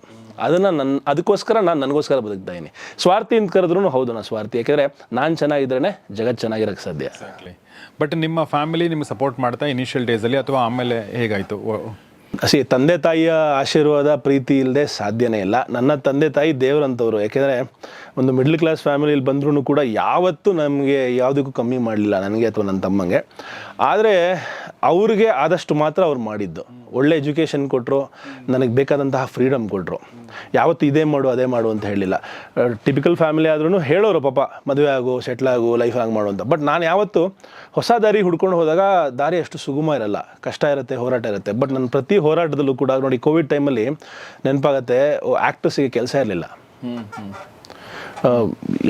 ಅದನ್ನು ನನ್ನ ಅದಕ್ಕೋಸ್ಕರ ನಾನು ನನಗೋಸ್ಕರ ಬದುಕ್ತಾ ಸ್ವಾರ್ಥಿ ಅಂತ ಕರೆದ್ರೂ ಹೌದು ನಾನು ಸ್ವಾರ್ಥಿ. ಯಾಕೆಂದರೆ ನಾನು ಚೆನ್ನಾಗಿದ್ರೇ ಜಗತ್ತು ಚೆನ್ನಾಗಿರೋಕ್ಕೆ ಸಾಧ್ಯ. ಬಟ್ ನಿಮ್ಮ ಫ್ಯಾಮಿಲಿ ನಿಮ್ಗೆ ಸಪೋರ್ಟ್ ಮಾಡ್ತಾ ಇನಿಷಿಯಲ್ ಡೇಸಲ್ಲಿ ಅಥವಾ ಆಮೇಲೆ ಹೇಗಾಯ್ತು? ಸಿ, ತಂದೆ ತಾಯಿಯ ಆಶೀರ್ವಾದ, ಪ್ರೀತಿ ಇಲ್ಲದೆ ಸಾಧ್ಯನೇ ಇಲ್ಲ. ನನ್ನ ತಂದೆ ತಾಯಿ ದೇವರಂತವರು. ಯಾಕೆಂದರೆ ಒಂದು ಮಿಡ್ಲ್ ಕ್ಲಾಸ್ ಫ್ಯಾಮಿಲಿಯಲ್ಲಿ ಬಂದ್ರೂ ಕೂಡ ಯಾವತ್ತೂ ನಮಗೆ ಯಾವುದಕ್ಕೂ ಕಮ್ಮಿ ಮಾಡಲಿಲ್ಲ, ನನಗೆ ಅಥವಾ ನನ್ನ ತಮ್ಮಂಗೆ. ಆದರೆ ಅವ್ರಿಗೆ ಆದಷ್ಟು ಮಾತ್ರ ಅವ್ರು ಮಾಡಿದ್ದು. ಒಳ್ಳೆ ಎಜುಕೇಷನ್ ಕೊಟ್ಟರು ನನಗೆ ಬೇಕಾದಂತಹ ಫ್ರೀಡಮ್ ಕೊಟ್ಟರು ಯಾವತ್ತು ಇದೇ ಮಾಡು ಅದೇ ಮಾಡು ಅಂತ ಹೇಳಿಲ್ಲ. ಟಿಪಿಕಲ್ ಫ್ಯಾಮಿಲಿ ಆದ್ರೂ ಹೇಳೋರು ಪಾಪ ಮದುವೆ ಆಗು ಸೆಟ್ಲ್ ಆಗು ಲೈಫ್ ಹಂಗೆ ಮಾಡು ಅಂತ. ಬಟ್ ನಾನು ಯಾವತ್ತು ಹೊಸ ದಾರಿ ಹುಡ್ಕೊಂಡು ಹೋದಾಗ ದಾರಿ ಅಷ್ಟು ಸುಗಮ ಇರಲ್ಲ. ಕಷ್ಟ ಇರುತ್ತೆ ಹೋರಾಟ ಇರುತ್ತೆ. ಬಟ್ ನನ್ನ ಪ್ರತಿ ಹೋರಾಟದಲ್ಲೂ ಕೂಡ ನೋಡಿ ಕೋವಿಡ್ ಟೈಮಲ್ಲಿ ನೆನಪಾಗತ್ತೆ ಆ್ಯಕ್ಟರ್ಸಿಗೆ ಕೆಲಸ ಇರಲಿಲ್ಲ.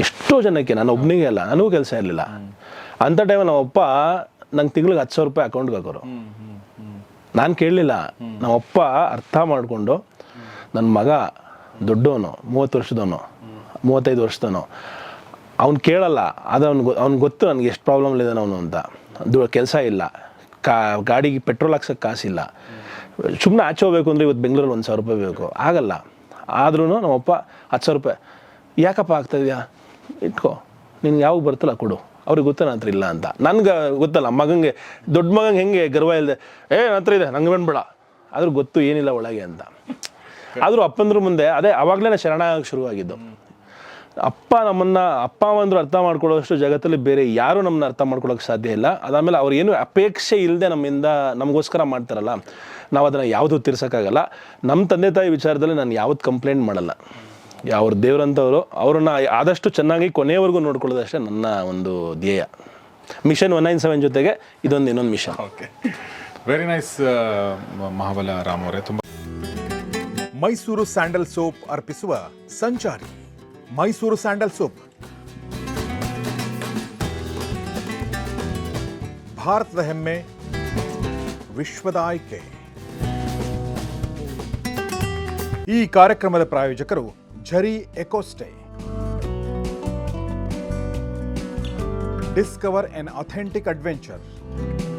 ಎಷ್ಟೋ ಜನಕ್ಕೆ ನಾನು ಒಬ್ಬನಿಗೆ ಅಲ್ಲ ನನಗೂ ಕೆಲಸ ಇರಲಿಲ್ಲ. ಅಂಥ ಟೈಮಲ್ಲಿ ನಮ್ಮಪ್ಪ ನಂಗೆ ತಿಂಗ್ಳಿಗೆ ಹತ್ತು ಸಾವಿರ ರೂಪಾಯಿ ಅಕೌಂಟ್ಗೆ ಹಾಕೋರು. ನಾನು ಕೇಳಲಿಲ್ಲ. ನಮ್ಮಪ್ಪ ಅರ್ಥ ಮಾಡಿಕೊಂಡು ನನ್ನ ಮಗ ದೊಡ್ಡವನು, ಮೂವತ್ತು ವರ್ಷದವನು, ಮೂವತ್ತೈದು ವರ್ಷದವನು. ಅವ್ನು ಕೇಳಲ್ಲ ಅದು ಅವ್ನು ಅವ್ನಿಗೆ ಗೊತ್ತು ನನಗೆ ಎಷ್ಟು ಪ್ರಾಬ್ಲಮ್ ಇದ್ದಾನೆ ಅವನು ಅಂತ. ದು, ಕೆಲಸ ಇಲ್ಲ. ಕಾ, ಗಾಡಿಗೆ ಪೆಟ್ರೋಲ್ ಹಾಕ್ಸೋಕ್ಕೆ ಕಾಸಿಲ್ಲ. ಸುಮ್ಮನೆ ಆಚೆ ಹೋಗ್ಬೇಕು ಅಂದರೆ ಇವತ್ತು ಬೆಂಗಳೂರಲ್ಲಿ ಒಂದು ಸಾವಿರ ರೂಪಾಯಿ ಬೇಕು. ಆಗಲ್ಲ. ಆದ್ರೂ ನಮ್ಮಪ್ಪ ಹತ್ತು ಸಾವಿರ ರೂಪಾಯಿ, ಯಾಕಪ್ಪ ಆಗ್ತಾಯಿದ್ಯಾ ಇಟ್ಕೋ. ನಿನ್ಗೆ ಯಾವಾಗ ಬರ್ತಲ್ಲ ಕೊಡು. ಅವ್ರಿಗೆ ಗೊತ್ತ ಇಲ್ಲ ಅಂತ. ನನ್ಗೆ ಗೊತ್ತಲ್ಲ, ಮಗಂಗೆ, ದೊಡ್ಡ ಮಗಂಗೆ ಹೆಂಗೆ ಗರ್ವ ಇಲ್ಲದೆ ಏ, ನನ್ನ ಹತ್ರ ಇದೆ, ನಂಗೆ ಬೇಡ ಆದ್ರೂ ಗೊತ್ತು ಏನಿಲ್ಲ ಒಳಗೆ ಅಂತ. ಆದರೂ ಅಪ್ಪಂದ್ರ ಮುಂದೆ, ಅದೇ ಅವಾಗಲೇ ಶರಣ ಶುರು ಶುರುವಾಗಿದ್ದು. ಅಪ್ಪ ನಮ್ಮನ್ನ, ಅಪ್ಪ ಅಮ್ಮಂದ್ರು ಅರ್ಥ ಮಾಡ್ಕೊಳ್ಳೋಷ್ಟು ಜಗತ್ತಲ್ಲಿ ಬೇರೆ ಯಾರು ನಮ್ಮನ್ನ ಅರ್ಥ ಮಾಡ್ಕೊಳ್ಳೋಕೆ ಸಾಧ್ಯ ಇಲ್ಲ. ಅದಾದಮೇಲೆ ಅವ್ರು ಏನು ಅಪೇಕ್ಷೆ ಇಲ್ಲದೆ ನಮ್ಮಿಂದ, ನಮಗೋಸ್ಕರ ಮಾಡ್ತಾರಲ್ಲ, ನಾವು ಅದನ್ನು ಯಾವುದೂ ತೀರ್ಸೋಕ್ಕಾಗಲ್ಲ. ನಮ್ಮ ತಂದೆ ತಾಯಿ ವಿಚಾರದಲ್ಲಿ ನಾನು ಯಾವತ್ತು ಕಂಪ್ಲೇಂಟ್ ಮಾಡಲ್ಲ. ಅವ್ರ ದೇವ್ರಂಥವ್ರು, ಅವ್ರನ್ನ ಆದಷ್ಟು ಚೆನ್ನಾಗಿ ಕೊನೆಯವರೆಗೂ ನೋಡ್ಕೊಳ್ಳೋದಷ್ಟೇ ನನ್ನ ಒಂದು ಧ್ಯೇಯ. ಮಿಷನ್ ಒನ್ ನೈನ್ ಸೆವೆನ್ ಜೊತೆಗೆ ಇದೊಂದು ಇನ್ನೊಂದು mission okay very nice Mahabala Ram ಅವರೇ. ತುಂಬ ಮೈಸೂರು ಸ್ಯಾಂಡಲ್ ಸೋಪ್ ಅರ್ಪಿಸುವ ಸಂಚಾರಿ, ಮೈಸೂರು ಸ್ಯಾಂಡಲ್ ಸೋಪ್. ಭಾರತದ ಹೆಮ್ಮೆ, ವಿಶ್ವದ ಆಯ್ಕೆ. ಈ ಕಾರ್ಯಕ್ರಮದ ಪ್ರಾಯೋಜಕರು Jhari Ecostay discover an authentic adventure